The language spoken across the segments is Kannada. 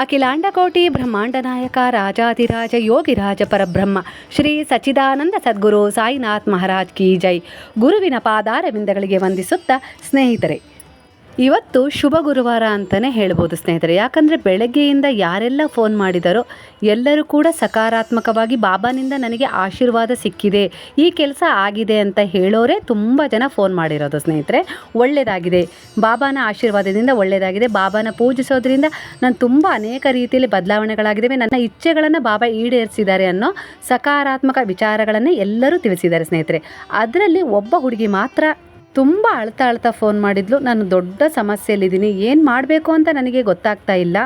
ಅಖಿಲಾಂಡಕೋಟಿ ಬ್ರಹ್ಮಾಂಡ ನಾಯಕ, ರಾಜಾಧಿರಾಜ, ಯೋಗಿರಾಜ ಪರಬ್ರಹ್ಮ, ಶ್ರೀ ಸಚ್ಚಿದಾನಂದ ಸದ್ಗುರು ಸಾಯಿನಾಥ್ ಮಹಾರಾಜ್ ಕಿ ಜೈ. ಗುರುವಿನ ಪಾದಾರವಿಂದಗಳಿಗೆ ವಂದಿಸುತ್ತಾ ಸ್ನೇಹಿತರೆ ಇವತ್ತು ಶುಭ ಗುರುವಾರ ಅಂತಲೇ ಹೇಳ್ಬೋದು ಸ್ನೇಹಿತರೆ. ಯಾಕಂದರೆ ಬೆಳಗ್ಗೆಯಿಂದ ಯಾರೆಲ್ಲ ಫೋನ್ ಮಾಡಿದಾರೋ ಎಲ್ಲರೂ ಕೂಡ ಸಕಾರಾತ್ಮಕವಾಗಿ ಬಾಬಾನಿಂದ ನನಗೆ ಆಶೀರ್ವಾದ ಸಿಕ್ಕಿದೆ, ಈ ಕೆಲಸ ಆಗಿದೆ ಅಂತ ಹೇಳೋರೇ ತುಂಬ ಜನ ಫೋನ್ ಮಾಡಿರೋದು ಸ್ನೇಹಿತರೆ. ಒಳ್ಳೆಯದಾಗಿದೆ ಬಾಬಾನ ಆಶೀರ್ವಾದದಿಂದ ಒಳ್ಳೆಯದಾಗಿದೆ ಬಾಬಾನ ಪೂಜಿಸೋದ್ರಿಂದ ನಾನು ತುಂಬ ಅನೇಕ ರೀತಿಯಲ್ಲಿ ಬದಲಾವಣೆಗಳಾಗಿದ್ದಾವೆ. ನನ್ನ ಇಚ್ಛೆಗಳನ್ನು ಬಾಬಾ ಈಡೇರಿಸಿದ್ದಾರೆ ಅನ್ನೋ ಸಕಾರಾತ್ಮಕ ವಿಚಾರಗಳನ್ನು ಎಲ್ಲರೂ ತಿಳಿಸಿದ್ದಾರೆ ಸ್ನೇಹಿತರೆ. ಅದರಲ್ಲಿ ಒಬ್ಬ ಹುಡುಗಿ ಮಾತ್ರ ತುಂಬ ಅಳ್ತಾ ಅಳ್ತಾ ಫೋನ್ ಮಾಡಿದ್ಲು. ನಾನು ದೊಡ್ಡ ಸಮಸ್ಯೆಯಲ್ಲಿದ್ದೀನಿ. ಏನು ಮಾಡಬೇಕು ಅಂತ ನನಗೆ ಗೊತ್ತಾಗ್ತಾ ಇಲ್ಲ.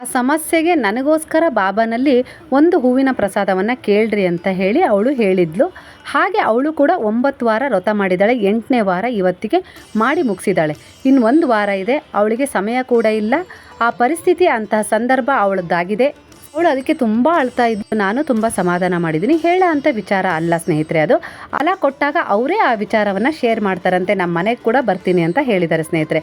ಆ ಸಮಸ್ಯೆಗೆ ನನಗೋಸ್ಕರ ಬಾಬಾನಲ್ಲಿ ಒಂದು ಹೂವಿನ ಪ್ರಸಾದವನ್ನು ಕೇಳ್ರಿ ಅಂತ ಹೇಳಿ ಅವಳು ಹೇಳಿದ್ಲು. ಹಾಗೆ ಅವಳು ಕೂಡ ಒಂಬತ್ತು ವಾರ ವ್ರತ ಮಾಡಿದ್ದಾಳೆ ಎಂಟನೇ ವಾರ ಇವತ್ತಿಗೆ ಮಾಡಿ ಮುಗಿಸಿದ್ದಾಳೆ ಇನ್ನು ಒಂದು ವಾರ ಇದೆ. ಅವಳಿಗೆ ಸಮಯ ಕೂಡ ಇಲ್ಲ. ಆ ಪರಿಸ್ಥಿತಿ ಅಂತಹ ಸಂದರ್ಭ ಅವಳದ್ದಾಗಿದೆ. ಅವಳು ಅದಕ್ಕೆ ತುಂಬ ಅಳ್ತಾ ಇದ್ದು ನಾನು ತುಂಬ ಸಮಾಧಾನ ಮಾಡಿದ್ದೀನಿ. ಹೇಳ ಅಂತ ವಿಚಾರ ಅಲ್ಲ ಸ್ನೇಹಿತರೆ ಅದು. ಅಲ ಕೊಟ್ಟಾಗ ಅವರೇ ಆ ವಿಚಾರವನ್ನು ಶೇರ್ ಮಾಡ್ತಾರಂತೆ. ನಮ್ಮ ಮನೆಗೆ ಕೂಡ ಬರ್ತೀನಿ ಅಂತ ಹೇಳಿದ್ದಾರೆ ಸ್ನೇಹಿತರೆ.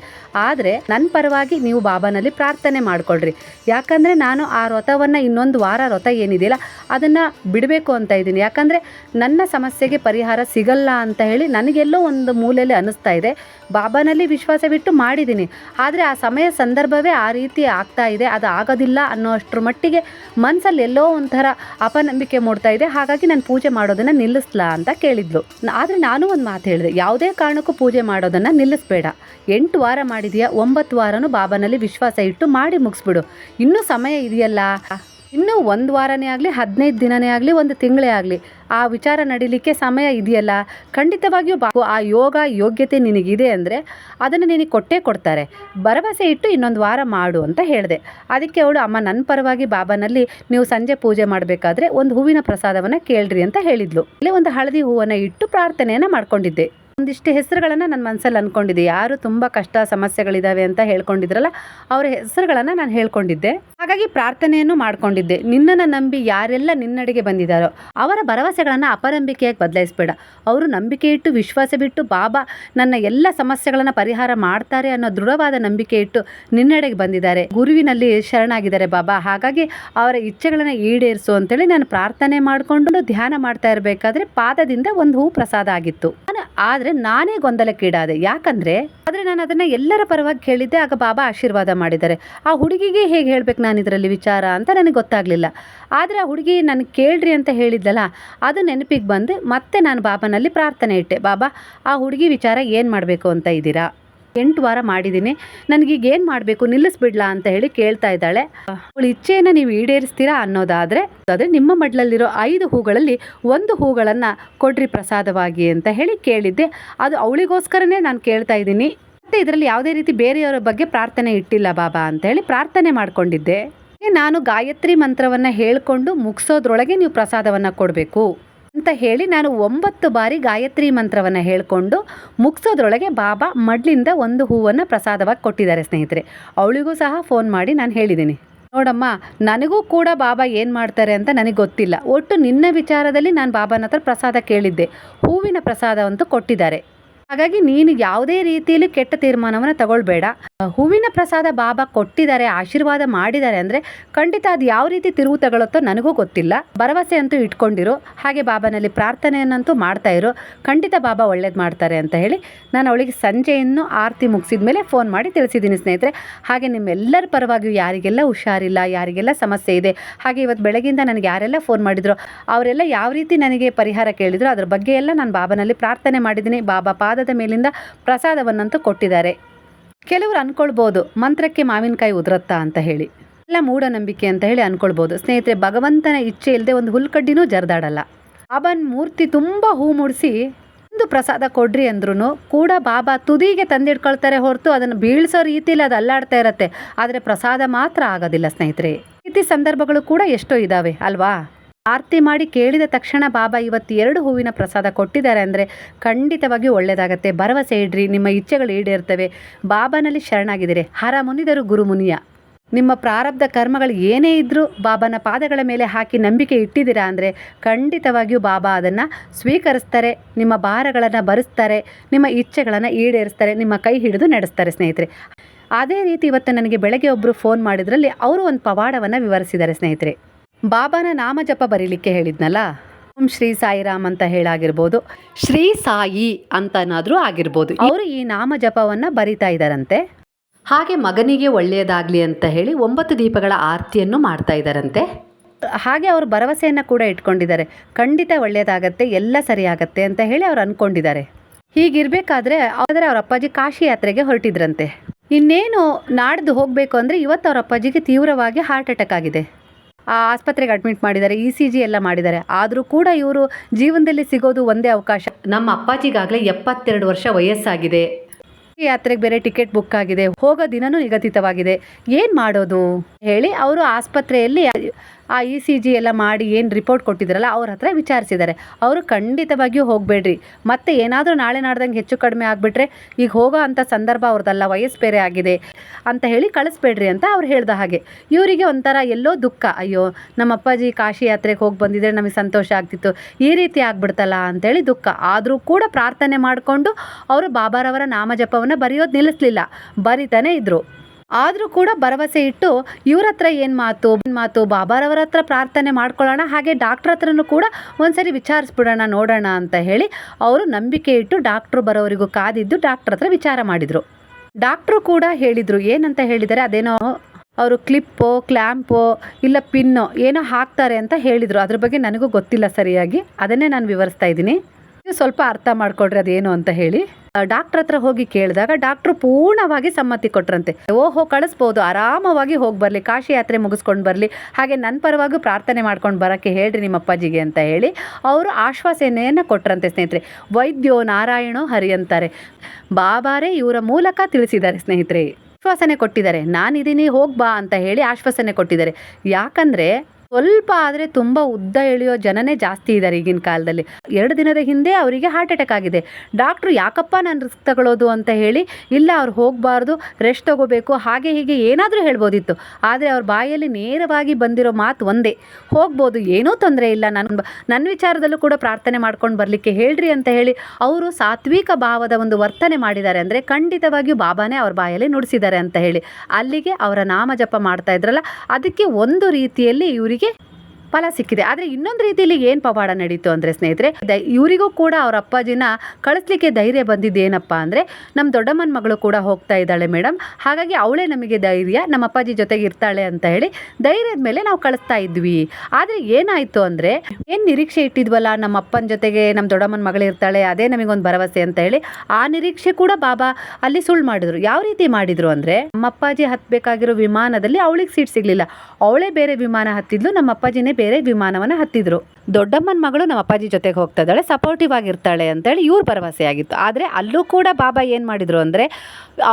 ಆದರೆ ನನ್ನ ಪರವಾಗಿ ನೀವು ಬಾಬಾನಲ್ಲಿ ಪ್ರಾರ್ಥನೆ ಮಾಡ್ಕೊಳ್ರಿ. ಯಾಕಂದರೆ ನಾನು ಆ ವ್ರತವನ್ನು ಇನ್ನೊಂದು ವಾರ ವ್ರತ ಏನಿದೆಯಲ್ಲ, ಅದನ್ನು ಬಿಡಬೇಕು ಅಂತ ಇದ್ದೀನಿ. ಯಾಕಂದರೆ ನನ್ನ ಸಮಸ್ಯೆಗೆ ಪರಿಹಾರ ಸಿಗಲ್ಲ ಅಂತ ಹೇಳಿ ನನಗೆಲ್ಲೋ ಒಂದು ಮೂಲೆಯಲ್ಲಿ ಅನ್ನಿಸ್ತಾ ಇದೆ. ಬಾಬಾನಲ್ಲಿ ವಿಶ್ವಾಸವಿಟ್ಟು ಮಾಡಿದ್ದೀನಿ. ಆದರೆ ಆ ಸಮಯ ಸಂದರ್ಭವೇ ಆ ರೀತಿ ಆಗ್ತಾ ಇದೆ. ಅದು ಆಗೋದಿಲ್ಲ ಅನ್ನೋ ಅಷ್ಟರ ಮಟ್ಟಿಗೆ ಮನಸ್ಸಲ್ಲಿ ಎಲ್ಲೋ ಒಂಥರ ಅಪನಂಬಿಕೆ ಮೂಡ್ತಾ ಇದೆ. ಹಾಗಾಗಿ ನಾನು ಪೂಜೆ ಮಾಡೋದನ್ನು ನಿಲ್ಲಿಸ್ಲಾ ಅಂತ ಕೇಳಿದ್ಲು. ಆದರೆ ನಾನು ಒಂದು ಮಾತು ಹೇಳಿದೆ. ಯಾವುದೇ ಕಾರಣಕ್ಕೂ ಪೂಜೆ ಮಾಡೋದನ್ನು ನಿಲ್ಲಿಸ್ಬೇಡ. ಎಂಟು ವಾರ ಮಾಡಿದೆಯಾ, ಒಂಬತ್ತು ವಾರನೂ ಬಾಬಾನಲ್ಲಿ ವಿಶ್ವಾಸ ಇಟ್ಟು ಮಾಡಿ ಮುಗಿಸ್ಬಿಡು. ಇನ್ನೂ ಸಮಯ ಇದೆಯಲ್ಲ? ಇನ್ನೂ ಒಂದು ವಾರನೇ ಆಗಲಿ, ಹದಿನೈದು ದಿನನೇ ಆಗಲಿ, ಒಂದು ತಿಂಗಳೇ ಆಗಲಿ, ಆ ವಿಚಾರ ನಡೀಲಿಕ್ಕೆ ಸಮಯ ಇದೆಯಲ್ಲ? ಖಂಡಿತವಾಗಿಯೂ ಬಾ ಆ ಯೋಗ ಯೋಗ್ಯತೆ ನಿನಗಿದೆ ಅಂದರೆ ಅದನ್ನು ನಿನಗೆ ಕೊಟ್ಟೇ ಕೊಡ್ತಾರೆ. ಭರವಸೆ ಇಟ್ಟು ಇನ್ನೊಂದು ವಾರ ಮಾಡು ಅಂತ ಹೇಳಿದೆ. ಅದಕ್ಕೆ ಅವಳು, ಅಮ್ಮ ನನ್ನ ಪರವಾಗಿ ಬಾಬಾನಲ್ಲಿ ನೀವು ಸಂಜೆ ಪೂಜೆ ಮಾಡಬೇಕಾದ್ರೆ ಒಂದು ಹೂವಿನ ಪ್ರಸಾದವನ್ನು ಕೇಳ್ರಿ ಅಂತ ಹೇಳಿದ್ಲು. ಇಲ್ಲಿ ಒಂದು ಹಳದಿ ಹೂವನ್ನು ಇಟ್ಟು ಪ್ರಾರ್ಥನೆಯನ್ನು ಮಾಡ್ಕೊಂಡಿದ್ದೆ. ಒಂದಿಷ್ಟು ಹೆಸರುಗಳನ್ನು ನನ್ನ ಮನಸ್ಸಲ್ಲಿ ಅಂದ್ಕೊಂಡಿದ್ದೆ ಯಾರು ತುಂಬ ಕಷ್ಟ ಸಮಸ್ಯೆಗಳಿದ್ದಾವೆ ಅಂತ ಹೇಳ್ಕೊಂಡಿದ್ರಲ್ಲ, ಅವರ ಹೆಸರುಗಳನ್ನು ನಾನು ಹೇಳ್ಕೊಂಡಿದ್ದೆ. ಹಾಗಾಗಿ ಪ್ರಾರ್ಥನೆಯನ್ನು ಮಾಡ್ಕೊಂಡಿದ್ದೆ. ನಿನ್ನನ್ನು ನಂಬಿ ಯಾರೆಲ್ಲ ನಿನ್ನಡೆಗೆ ಬಂದಿದ್ದಾರೋ ಅವರ ಭರವಸೆಗಳನ್ನು ಅಪನಂಬಿಕೆಯಾಗಿ ಬದಲಾಯಿಸಬೇಡ. ಅವರು ನಂಬಿಕೆ ಇಟ್ಟು, ವಿಶ್ವಾಸ ಬಿಟ್ಟು, ಬಾಬಾ ನನ್ನ ಎಲ್ಲ ಸಮಸ್ಯೆಗಳನ್ನು ಪರಿಹಾರ ಮಾಡ್ತಾರೆ ಅನ್ನೋ ದೃಢವಾದ ನಂಬಿಕೆ ಇಟ್ಟು ನಿನ್ನಡೆಗೆ ಬಂದಿದ್ದಾರೆ. ಗುರುವಿನಲ್ಲಿ ಶರಣಾಗಿದ್ದಾರೆ ಬಾಬಾ. ಹಾಗಾಗಿ ಅವರ ಇಚ್ಛೆಗಳನ್ನು ಈಡೇರಿಸು ಅಂತೇಳಿ ನಾನು ಪ್ರಾರ್ಥನೆ ಮಾಡಿಕೊಂಡು ಧ್ಯಾನ ಮಾಡ್ತಾ ಇರಬೇಕಾದ್ರೆ ಪಾದದಿಂದ ಒಂದು ಹೂ ಪ್ರಸಾದ ಆಗಿತ್ತು. ನಾನು ಆದರೆ ನಾನೇ ಗೊಂದಲಕ್ಕೀಡಾದೆ. ಯಾಕಂದರೆ ಆದರೆ ನಾನು ಅದನ್ನು ಎಲ್ಲರ ಪರವಾಗಿ ಕೇಳಿದ್ದೆ, ಆಗ ಬಾಬಾ ಆಶೀರ್ವಾದ ಮಾಡಿದ್ದಾರೆ. ಆ ಹುಡುಗಿಗೆ ಹೇಗೆ ಹೇಳಬೇಕು ನಾನು ಇದರಲ್ಲಿ ವಿಚಾರ ಅಂತ ನನಗೆ ಗೊತ್ತಾಗಲಿಲ್ಲ. ಆದರೆ ಆ ಹುಡುಗಿ ನನಗೆ ಕೇಳ್ರಿ ಅಂತ ಹೇಳಿದ್ದಲ್ಲ ಅದು ನೆನಪಿಗೆ ಬಂದು ಮತ್ತೆ ನಾನು ಬಾಬಾನಲ್ಲಿ ಪ್ರಾರ್ಥನೆ ಇಟ್ಟೆ. ಬಾಬಾ, ಆ ಹುಡುಗಿ ವಿಚಾರ ಏನು ಮಾಡಬೇಕು ಅಂತ ಇದ್ದೀರಾ? ಎಂಟು ವಾರ ಮಾಡಿದ್ದೀನಿ. ನನಗೀಗ ಏನು ಮಾಡಬೇಕು? ನಿಲ್ಲಿಸ್ಬಿಡ್ಲಾ ಅಂತ ಹೇಳಿ ಕೇಳ್ತಾ ಇದ್ದಾಳೆ. ಅವಳು ಇಚ್ಛೆಯನ್ನು ನೀವು ಈಡೇರಿಸ್ತೀರಾ ಅನ್ನೋದಾದರೆ ಅದೇ ನಿಮ್ಮ ಮಡ್ಲಲ್ಲಿರೋ ಐದು ಹೂಗಳಲ್ಲಿ ಒಂದು ಹೂಗಳನ್ನು ಕೊಡ್ರಿ ಪ್ರಸಾದವಾಗಿ ಅಂತ ಹೇಳಿ ಕೇಳಿದ್ದೆ. ಅದು ಅವಳಿಗೋಸ್ಕರನೇ ನಾನು ಕೇಳ್ತಾ ಇದ್ದೀನಿ. ಮತ್ತು ಇದರಲ್ಲಿ ಯಾವುದೇ ರೀತಿ ಬೇರೆಯವರ ಬಗ್ಗೆ ಪ್ರಾರ್ಥನೆ ಇಟ್ಟಿಲ್ಲ ಬಾಬಾ ಅಂತ ಹೇಳಿ ಪ್ರಾರ್ಥನೆ ಮಾಡಿಕೊಂಡಿದ್ದೆ. ನಾನು ಗಾಯತ್ರಿ ಮಂತ್ರವನ್ನು ಹೇಳಿಕೊಂಡು ಮುಗಿಸೋದ್ರೊಳಗೆ ನೀವು ಪ್ರಸಾದವನ್ನು ಕೊಡಬೇಕು. ಅಂತ ಹೇಳಿ ನಾನು ಒಂಬತ್ತು ಬಾರಿ ಗಾಯತ್ರಿ ಮಂತ್ರವನ್ನು ಹೇಳಿಕೊಂಡು ಮುಗಿಸೋದ್ರೊಳಗೆ ಬಾಬಾ ಮಡ್ಲಿಂದ ಒಂದು ಹೂವನ್ನು ಪ್ರಸಾದವಾಗಿ ಕೊಟ್ಟಿದ್ದಾರೆ ಸ್ನೇಹಿತರೆ. ಅವಳಿಗೂ ಸಹ ಫೋನ್ ಮಾಡಿ ನಾನು ಹೇಳಿದ್ದೀನಿ. ನೋಡಮ್ಮ, ನನಗೂ ಕೂಡ ಬಾಬಾ ಏನು ಮಾಡ್ತಾರೆ ಅಂತ ನನಗೆ ಗೊತ್ತಿಲ್ಲ. ಒಟ್ಟು ನಿನ್ನ ವಿಚಾರದಲ್ಲಿ ನಾನು ಬಾಬಾನ ಹತ್ರ ಪ್ರಸಾದ ಕೇಳಿದ್ದೆ. ಹೂವಿನ ಪ್ರಸಾದವಂತೂ ಕೊಟ್ಟಿದ್ದಾರೆ. ಹಾಗಾಗಿ ನೀನು ಯಾವುದೇ ರೀತಿಯಲ್ಲಿ ಕೆಟ್ಟ ತೀರ್ಮಾನವನ್ನು ತಗೊಳ್ಬೇಡ. ಹೂವಿನ ಪ್ರಸಾದ ಬಾಬಾ ಕೊಟ್ಟಿದ್ದಾರೆ, ಆಶೀರ್ವಾದ ಮಾಡಿದ್ದಾರೆ ಅಂದರೆ ಖಂಡಿತ ಅದು ಯಾವ ರೀತಿ ತಿರುವು ತಗೊಳುತ್ತೋ ನನಗೂ ಗೊತ್ತಿಲ್ಲ. ಭರವಸೆ ಅಂತೂ ಇಟ್ಕೊಂಡಿರು. ಹಾಗೆ ಬಾಬಾನಲ್ಲಿ ಪ್ರಾರ್ಥನೆಯನ್ನಂತೂ ಮಾಡ್ತಾ ಇರು. ಖಂಡಿತ ಬಾಬಾ ಒಳ್ಳೇದು ಮಾಡ್ತಾರೆ ಅಂತ ಹೇಳಿ ನಾನು ಅವಳಿಗೆ ಸಂಜೆಯನ್ನು ಆರತಿ ಮುಗಿಸಿದ ಮೇಲೆ ಫೋನ್ ಮಾಡಿ ತಿಳಿಸಿದ್ದೀನಿ ಸ್ನೇಹಿತರೆ. ಹಾಗೆ ನಿಮ್ಮೆಲ್ಲರ ಪರವಾಗಿಯೂ ಯಾರಿಗೆಲ್ಲ ಹುಷಾರಿಲ್ಲ, ಯಾರಿಗೆಲ್ಲ ಸಮಸ್ಯೆ ಇದೆ, ಹಾಗೆ ಇವತ್ತು ಬೆಳಗಿಂದ ನನಗೆ ಯಾರೆಲ್ಲ ಫೋನ್ ಮಾಡಿದ್ರು, ಅವರೆಲ್ಲ ಯಾವ ರೀತಿ ನನಗೆ ಪರಿಹಾರ ಕೇಳಿದ್ರು ಅದ್ರ ಬಗ್ಗೆ ಎಲ್ಲ ನಾನು ಬಾಬಾನಲ್ಲಿ ಪ್ರಾರ್ಥನೆ ಮಾಡಿದ್ದೀನಿ. ಬಾಬಾ ಪಾದದ ಮೇಲಿಂದ ಪ್ರಸಾದವನ್ನಂತೂ ಕೊಟ್ಟಿದ್ದಾರೆ. ಕೆಲವರು ಅಂದ್ಕೊಳ್ಬೋದು ಮಂತ್ರಕ್ಕೆ ಮಾವಿನಕಾಯಿ ಉದುರತ್ತಾ ಅಂತ ಹೇಳಿ. ಎಲ್ಲ ಮೂಢನಂಬಿಕೆ ಅಂತ ಹೇಳಿ ಅಂದ್ಕೊಳ್ಬೋದು ಸ್ನೇಹಿತರೆ, ಭಗವಂತನ ಇಚ್ಛೆ ಇಲ್ಲದೆ ಒಂದು ಹುಲ್ಕಡ್ಡಿನೂ ಜರ್ದಾಡಲ್ಲ. ಬಾಬಾನ ಮೂರ್ತಿ ತುಂಬ ಹೂ ಮುಡಿಸಿ ಒಂದು ಪ್ರಸಾದ ಕೊಡ್ರಿ ಅಂದ್ರೂ ಕೂಡ ಬಾಬಾ ತುದಿಗೆ ತಂದಿಡ್ಕೊಳ್ತಾರೆ ಹೊರತು ಅದನ್ನು ಬೀಳ್ಸೋ ರೀತಿಯಲ್ಲಿ ಅದು ಅಲ್ಲಾಡ್ತಾ ಇರತ್ತೆ. ಆದರೆ ಪ್ರಸಾದ ಮಾತ್ರ ಆಗೋದಿಲ್ಲ ಸ್ನೇಹಿತರೆ. ರೀತಿ ಸಂದರ್ಭಗಳು ಕೂಡ ಎಷ್ಟೋ ಇದ್ದಾವೆ ಅಲ್ವಾ? ಆರತಿ ಮಾಡಿ ಕೇಳಿದ ತಕ್ಷಣ ಬಾಬಾ ಇವತ್ತು ಎರಡು ಹೂವಿನ ಪ್ರಸಾದ ಕೊಟ್ಟಿದ್ದಾರೆ ಅಂದರೆ ಖಂಡಿತವಾಗಿ ಒಳ್ಳೆಯದಾಗತ್ತೆ ಭರವಸೆ ಇಡ್ರಿ, ನಿಮ್ಮ ಇಚ್ಛೆಗಳು ಈಡೇರ್ತವೆ. ಬಾಬಾನಲ್ಲಿ ಶರಣಾಗಿದ್ದೀರಿ. ಹರ ಮುನಿದರು ಗುರು ಮುನಿಯ ನಿಮ್ಮ ಪ್ರಾರಬ್ಧ ಕರ್ಮಗಳು ಏನೇ ಇದ್ದರೂ ಬಾಬಾನ ಪಾದಗಳ ಮೇಲೆ ಹಾಕಿ ನಂಬಿಕೆ ಇಟ್ಟಿದ್ದೀರಾ ಅಂದರೆ ಖಂಡಿತವಾಗಿಯೂ ಬಾಬಾ ಅದನ್ನು ಸ್ವೀಕರಿಸ್ತಾರೆ, ನಿಮ್ಮ ಭಾರಗಳನ್ನು ಭರಿಸ್ತಾರೆ ನಿಮ್ಮ ಇಚ್ಛೆಗಳನ್ನು ಈಡೇರಿಸ್ತಾರೆ, ನಿಮ್ಮ ಕೈ ಹಿಡಿದು ನಡೆಸ್ತಾರೆ ಸ್ನೇಹಿತರೆ. ಅದೇ ರೀತಿ ಇವತ್ತು ನನಗೆ ಬೆಳಗ್ಗೆ ಒಬ್ಬರು ಫೋನ್ ಮಾಡಿದ್ರಲ್ಲಿ ಅವರು ಒಂದು ಪವಾಡವನ್ನು ವಿವರಿಸಿದ್ದಾರೆ ಸ್ನೇಹಿತರೆ. ಬಾಬಾನ ನಾಮಜಪ ಬರೀಲಿಕ್ಕೆ ಹೇಳಿದ್ನಲ್ಲ? ಓಂ ಶ್ರೀ ಸಾಯಿರಾಮ್ ಅಂತ ಹೇಳಾಗಿರ್ಬೋದು ಶ್ರೀ ಸಾಯಿ ಅಂತನಾದರೂ ಆಗಿರ್ಬೋದು. ಅವರು ಈ ನಾಮಜಪವನ್ನು ಬರಿತಾ ಇದ್ದಾರಂತೆ ಹಾಗೆ ಮಗನಿಗೆ ಒಳ್ಳೆಯದಾಗಲಿ ಅಂತ ಹೇಳಿ ಒಂಬತ್ತು ದೀಪಗಳ ಆರತಿಯನ್ನು ಮಾಡ್ತಾ ಇದ್ದಾರಂತೆ ಹಾಗೆ ಅವರು ಭರವಸೆಯನ್ನು ಕೂಡ ಇಟ್ಕೊಂಡಿದ್ದಾರೆ. ಖಂಡಿತ ಒಳ್ಳೆಯದಾಗತ್ತೆ ಎಲ್ಲ ಸರಿಯಾಗತ್ತೆ ಅಂತ ಹೇಳಿ ಅವ್ರು ಅಂದ್ಕೊಂಡಿದ್ದಾರೆ ಹೀಗಿರಬೇಕಾದ್ರೆ ಆದರೆ ಅವ್ರ ಅಪ್ಪಾಜಿ ಕಾಶಿ ಯಾತ್ರೆಗೆ ಹೊರಟಿದ್ರಂತೆ. ಇನ್ನೇನು ನಾಡ್ದು ಹೋಗಬೇಕು ಅಂದರೆ ಇವತ್ತು ಅವರ ಅಪ್ಪಾಜಿಗೆ ತೀವ್ರವಾಗಿ ಹಾರ್ಟ್ ಅಟ್ಯಾಕ್ ಆಗಿದೆ. ಆಸ್ಪತ್ರೆಗೆ ಅಡ್ಮಿಟ್ ಮಾಡಿದ್ದಾರೆ ಇ ಸಿ ಜಿ ಎಲ್ಲ ಮಾಡಿದ್ದಾರೆ. ಆದರೂ ಕೂಡ ಇವರು ಜೀವನದಲ್ಲಿ ಸಿಗೋದು ಒಂದೇ ಅವಕಾಶ. ನಮ್ಮ ಅಪ್ಪಾಜಿಗಾಗಲೇ ಎಪ್ಪತ್ತೆರಡು ವರ್ಷ ವಯಸ್ಸಾಗಿದೆ. ಯಾತ್ರೆಗೆ ಬೇರೆ ಟಿಕೆಟ್ ಬುಕ್ ಆಗಿದೆ. ಹೋಗೋ ದಿನನೂ ನಿಗದಿತವಾಗಿದೆ. ಏನು ಮಾಡೋದು? ಹೇಳಿ ಅವರು ಆಸ್ಪತ್ರೆಯಲ್ಲಿ ಆ ಇ ಸಿ ಜಿ ಎಲ್ಲ ಮಾಡಿ ಏನು ರಿಪೋರ್ಟ್ ಕೊಟ್ಟಿದ್ರಲ್ಲ ಅವ್ರ ಹತ್ರ ವಿಚಾರಿಸಿದ್ದಾರೆ. ಅವರು ಖಂಡಿತವಾಗಿಯೂ ಹೋಗಬೇಡ್ರಿ. ಮತ್ತೆ ಏನಾದರೂ ನಾಳೆ ನಾಡ್ದಂಗೆ ಹೆಚ್ಚು ಕಡಿಮೆ ಆಗಿಬಿಟ್ರೆ ಈಗ ಹೋಗೋ ಅಂಥ ಸಂದರ್ಭ ಅವ್ರದ್ದಲ್ಲ ವಯಸ್ಸು ಬೇರೆ ಆಗಿದೆ ಅಂತ ಹೇಳಿ ಕಳಿಸ್ಬೇಡ್ರಿ ಅಂತ ಅವ್ರು ಹೇಳ್ದ ಹಾಗೆ. ಇವರಿಗೆ ಒಂಥರ ಎಲ್ಲೋ ದುಃಖ. ಅಯ್ಯೋ ನಮ್ಮ ಅಪ್ಪಾಜಿ ಕಾಶಿ ಯಾತ್ರೆಗೆ ಹೋಗಿ ಬಂದಿದ್ರೆ ನಮಗೆ ಸಂತೋಷ ಆಗ್ತಿತ್ತು. ಈ ರೀತಿ ಆಗ್ಬಿಡ್ತಲ್ಲ ಅಂತೇಳಿ ದುಃಖ. ಆದರೂ ಕೂಡ ಪ್ರಾರ್ಥನೆ ಮಾಡಿಕೊಂಡು ಅವರು ಬಾಬಾರವರ ನಾಮಜಪವನ್ನು ಬರೆಯೋದು ನಿಲ್ಲಿಸಲಿಲ್ಲ. ಬರಿತಾನೆ ಇದ್ದರು ಆದರೂ ಕೂಡ ಭರವಸೆ ಇಟ್ಟು ಇವ್ರ ಹತ್ರ ಏನು ಮಾತು ಮಾತು, ಬಾಬಾರವರ ಹತ್ರ ಪ್ರಾರ್ಥನೆ ಮಾಡ್ಕೊಳ್ಳೋಣ, ಹಾಗೆ ಡಾಕ್ಟ್ರ್ ಹತ್ರನೂ ಕೂಡ ಒಂದ್ಸರಿ ವಿಚಾರಿಸ್ಬಿಡೋಣ, ನೋಡೋಣ ಅಂತ ಹೇಳಿ ಅವರು ನಂಬಿಕೆ ಇಟ್ಟು ಡಾಕ್ಟ್ರು ಬರೋವರೆಗೂ ಕಾದಿದ್ದು ಡಾಕ್ಟ್ರ್ ಹತ್ರ ವಿಚಾರ ಮಾಡಿದರು. ಡಾಕ್ಟ್ರು ಕೂಡ ಹೇಳಿದರು, ಏನಂತ ಹೇಳಿದರೆ, ಅದೇನೋ ಅವರು ಕ್ಲಿಪ್ಪೋ ಕ್ಲ್ಯಾಂಪೋ ಇಲ್ಲ ಪಿನ್ನೋ ಏನೋ ಹಾಕ್ತಾರೆ ಅಂತ ಹೇಳಿದರು. ಅದ್ರ ಬಗ್ಗೆ ನನಗೂ ಗೊತ್ತಿಲ್ಲ ಸರಿಯಾಗಿ. ಅದನ್ನೇ ನಾನು ವಿವರಿಸ್ತಾ ಇದ್ದೀನಿ. ನೀವು ಸ್ವಲ್ಪ ಅರ್ಥ ಮಾಡಿಕೊಡ್ರಿ ಅದೇನು ಅಂತ ಹೇಳಿ. ಡಾಕ್ಟ್ರ್ ಹತ್ರ ಹೋಗಿ ಕೇಳಿದಾಗ ಡಾಕ್ಟ್ರು ಪೂರ್ಣವಾಗಿ ಸಮ್ಮತಿ ಕೊಟ್ರಂತೆ. ಓಹೋ, ಕಳಿಸ್ಬೋದು, ಆರಾಮವಾಗಿ ಹೋಗಿ ಬರಲಿ ಕಾಶಿ ಯಾತ್ರೆ ಮುಗಿಸ್ಕೊಂಡು ಬರಲಿ, ಹಾಗೆ ನನ್ನ ಪರವಾಗಿ ಪ್ರಾರ್ಥನೆ ಮಾಡ್ಕೊಂಡು ಬರೋಕ್ಕೆ ಹೇಳ್ರಿ ನಿಮ್ಮ ಅಪ್ಪಾಜಿಗೆ ಅಂತ ಹೇಳಿ ಅವರು ಆಶ್ವಾಸನೆಯನ್ನು ಕೊಟ್ರಂತೆ ಸ್ನೇಹಿತರೆ. ವೈದ್ಯೋ ನಾರಾಯಣೋ ಹರಿ ಅಂತಾರೆ. ಬಾಬಾರೆ ಇವರ ಮೂಲಕ ತಿಳಿಸಿದ್ದಾರೆ ಸ್ನೇಹಿತರೆ. ಆಶ್ವಾಸನೆ ಕೊಟ್ಟಿದ್ದಾರೆ. ನಾನಿದ್ದೀನಿ ಹೋಗ್ಬಾ ಅಂತ ಹೇಳಿ ಆಶ್ವಾಸನೆ ಕೊಟ್ಟಿದ್ದಾರೆ. ಯಾಕಂದರೆ ಸ್ವಲ್ಪ ಆದರೆ ತುಂಬ ಉದ್ದ ಎಳೆಯೋ ಜನನೇ ಜಾಸ್ತಿ ಇದ್ದಾರೆ ಈಗಿನ ಕಾಲದಲ್ಲಿ. ಎರಡು ದಿನದ ಹಿಂದೆ ಅವರಿಗೆ ಹಾರ್ಟ್ ಅಟ್ಯಾಕ್ ಆಗಿದೆ. ಡಾಕ್ಟ್ರು ಯಾಕಪ್ಪ ನಾನು ರಿಸ್ಕ್ ತಗೊಳ್ಳೋದು ಅಂತ ಹೇಳಿ, ಇಲ್ಲ ಅವ್ರು ಹೋಗಬಾರ್ದು ರೆಸ್ಟ್ ತಗೋಬೇಕು, ಹಾಗೆ ಹೀಗೆ ಏನಾದರೂ ಹೇಳ್ಬೋದಿತ್ತು. ಆದರೆ ಅವ್ರ ಬಾಯಲ್ಲಿ ನೇರವಾಗಿ ಬಂದಿರೋ ಮಾತು ಒಂದೇ, ಹೋಗ್ಬೋದು, ಏನೂ ತೊಂದರೆ ಇಲ್ಲ ನನ್ನ ನನ್ನ ವಿಚಾರದಲ್ಲೂ ಕೂಡ ಪ್ರಾರ್ಥನೆ ಮಾಡ್ಕೊಂಡು ಬರಲಿಕ್ಕೆ ಹೇಳ್ರಿ ಅಂತ ಹೇಳಿ ಅವರು ಸಾತ್ವಿಕ ಭಾವದ ಒಂದು ವರ್ತನೆ ಮಾಡಿದ್ದಾರೆ. ಅಂದರೆ ಖಂಡಿತವಾಗಿಯೂ ಬಾಬಾನೇ ಅವ್ರ ಬಾಯಲ್ಲಿ ನುಡಿಸಿದ್ದಾರೆ ಅಂತ ಹೇಳಿ. ಅಲ್ಲಿಗೆ ಅವರ ನಾಮ ಜಪ ಮಾಡ್ತಾ ಇದ್ರಲ್ಲ, ಅದಕ್ಕೆ ಒಂದು ರೀತಿಯಲ್ಲಿ ಇವರಿಗೆ ¿Qué? ಫಲ ಸಿಕ್ಕಿದೆ. ಆದರೆ ಇನ್ನೊಂದು ರೀತಿಯಲ್ಲಿ ಏನು ಪವಾಡ ನಡೀತು ಅಂದರೆ ಸ್ನೇಹಿತರೆ ಇವರಿಗೂ ಕೂಡ ಅವ್ರ ಅಪ್ಪಾಜಿನ ಕಳಿಸ್ಲಿಕ್ಕೆ ಧೈರ್ಯ ಬಂದಿದ್ದೇನಪ್ಪ ಅಂದರೆ ನಮ್ಮ ದೊಡ್ಡಮ್ಮನ ಮಗಳು ಕೂಡ ಹೋಗ್ತಾ ಇದ್ದಾಳೆ ಮೇಡಮ್ ಹಾಗಾಗಿ ಅವಳೇ ನಮಗೆ ಧೈರ್ಯ ನಮ್ಮ ಅಪ್ಪಾಜಿ ಜೊತೆಗೆ ಇರ್ತಾಳೆ ಅಂತ ಹೇಳಿ ಧೈರ್ಯದ ಮೇಲೆ ನಾವು ಕಳಿಸ್ತಾ ಇದ್ವಿ. ಆದರೆ ಏನಾಯಿತು ಅಂದರೆ, ಏನು ನಿರೀಕ್ಷೆ ಇಟ್ಟಿದ್ವಲ್ಲ, ನಮ್ಮ ಅಪ್ಪನ ಜೊತೆಗೆ ನಮ್ಮ ದೊಡ್ಡಮ್ಮನ ಮಗಳು ಇರ್ತಾಳೆ, ಅದೇ ನಮಗೊಂದು ಭರವಸೆ ಅಂತ ಹೇಳಿ ಆ ನಿರೀಕ್ಷೆ ಕೂಡ ಬಾಬಾ ಅಲ್ಲಿ ಸುಳ್ಳು ಮಾಡಿದ್ರು. ಯಾವ ರೀತಿ ಮಾಡಿದ್ರು ಅಂದರೆ, ನಮ್ಮ ಅಪ್ಪಾಜಿ ಹತ್ತಬೇಕಾಗಿರೋ ವಿಮಾನದಲ್ಲಿ ಅವಳಿಗೆ ಸೀಟ್ ಸಿಗಲಿಲ್ಲ. ಅವಳೇ ಬೇರೆ ವಿಮಾನ ಹತ್ತಿದ್ಲು, ನಮ್ಮ ಅಪ್ಪಾಜಿನೇ ಬೇರೆ ವಿಮಾನವನ್ನು ಹತ್ತಿದ್ರು. ದೊಡ್ಡಮ್ಮನ ಮಗಳು ನಮ್ಮ ಅಪ್ಪಾಜಿ ಜೊತೆಗೆ ಹೋಗ್ತಾ ಇದ್ದಾಳೆ ಸಪೋರ್ಟಿವ್ ಆಗಿರ್ತಾಳೆ ಅಂತೇಳಿ ಇವ್ರ ಭರವಸೆ ಆಗಿತ್ತು. ಆದರೆ ಅಲ್ಲೂ ಕೂಡ ಬಾಬಾ ಏನು ಮಾಡಿದ್ರು ಅಂದರೆ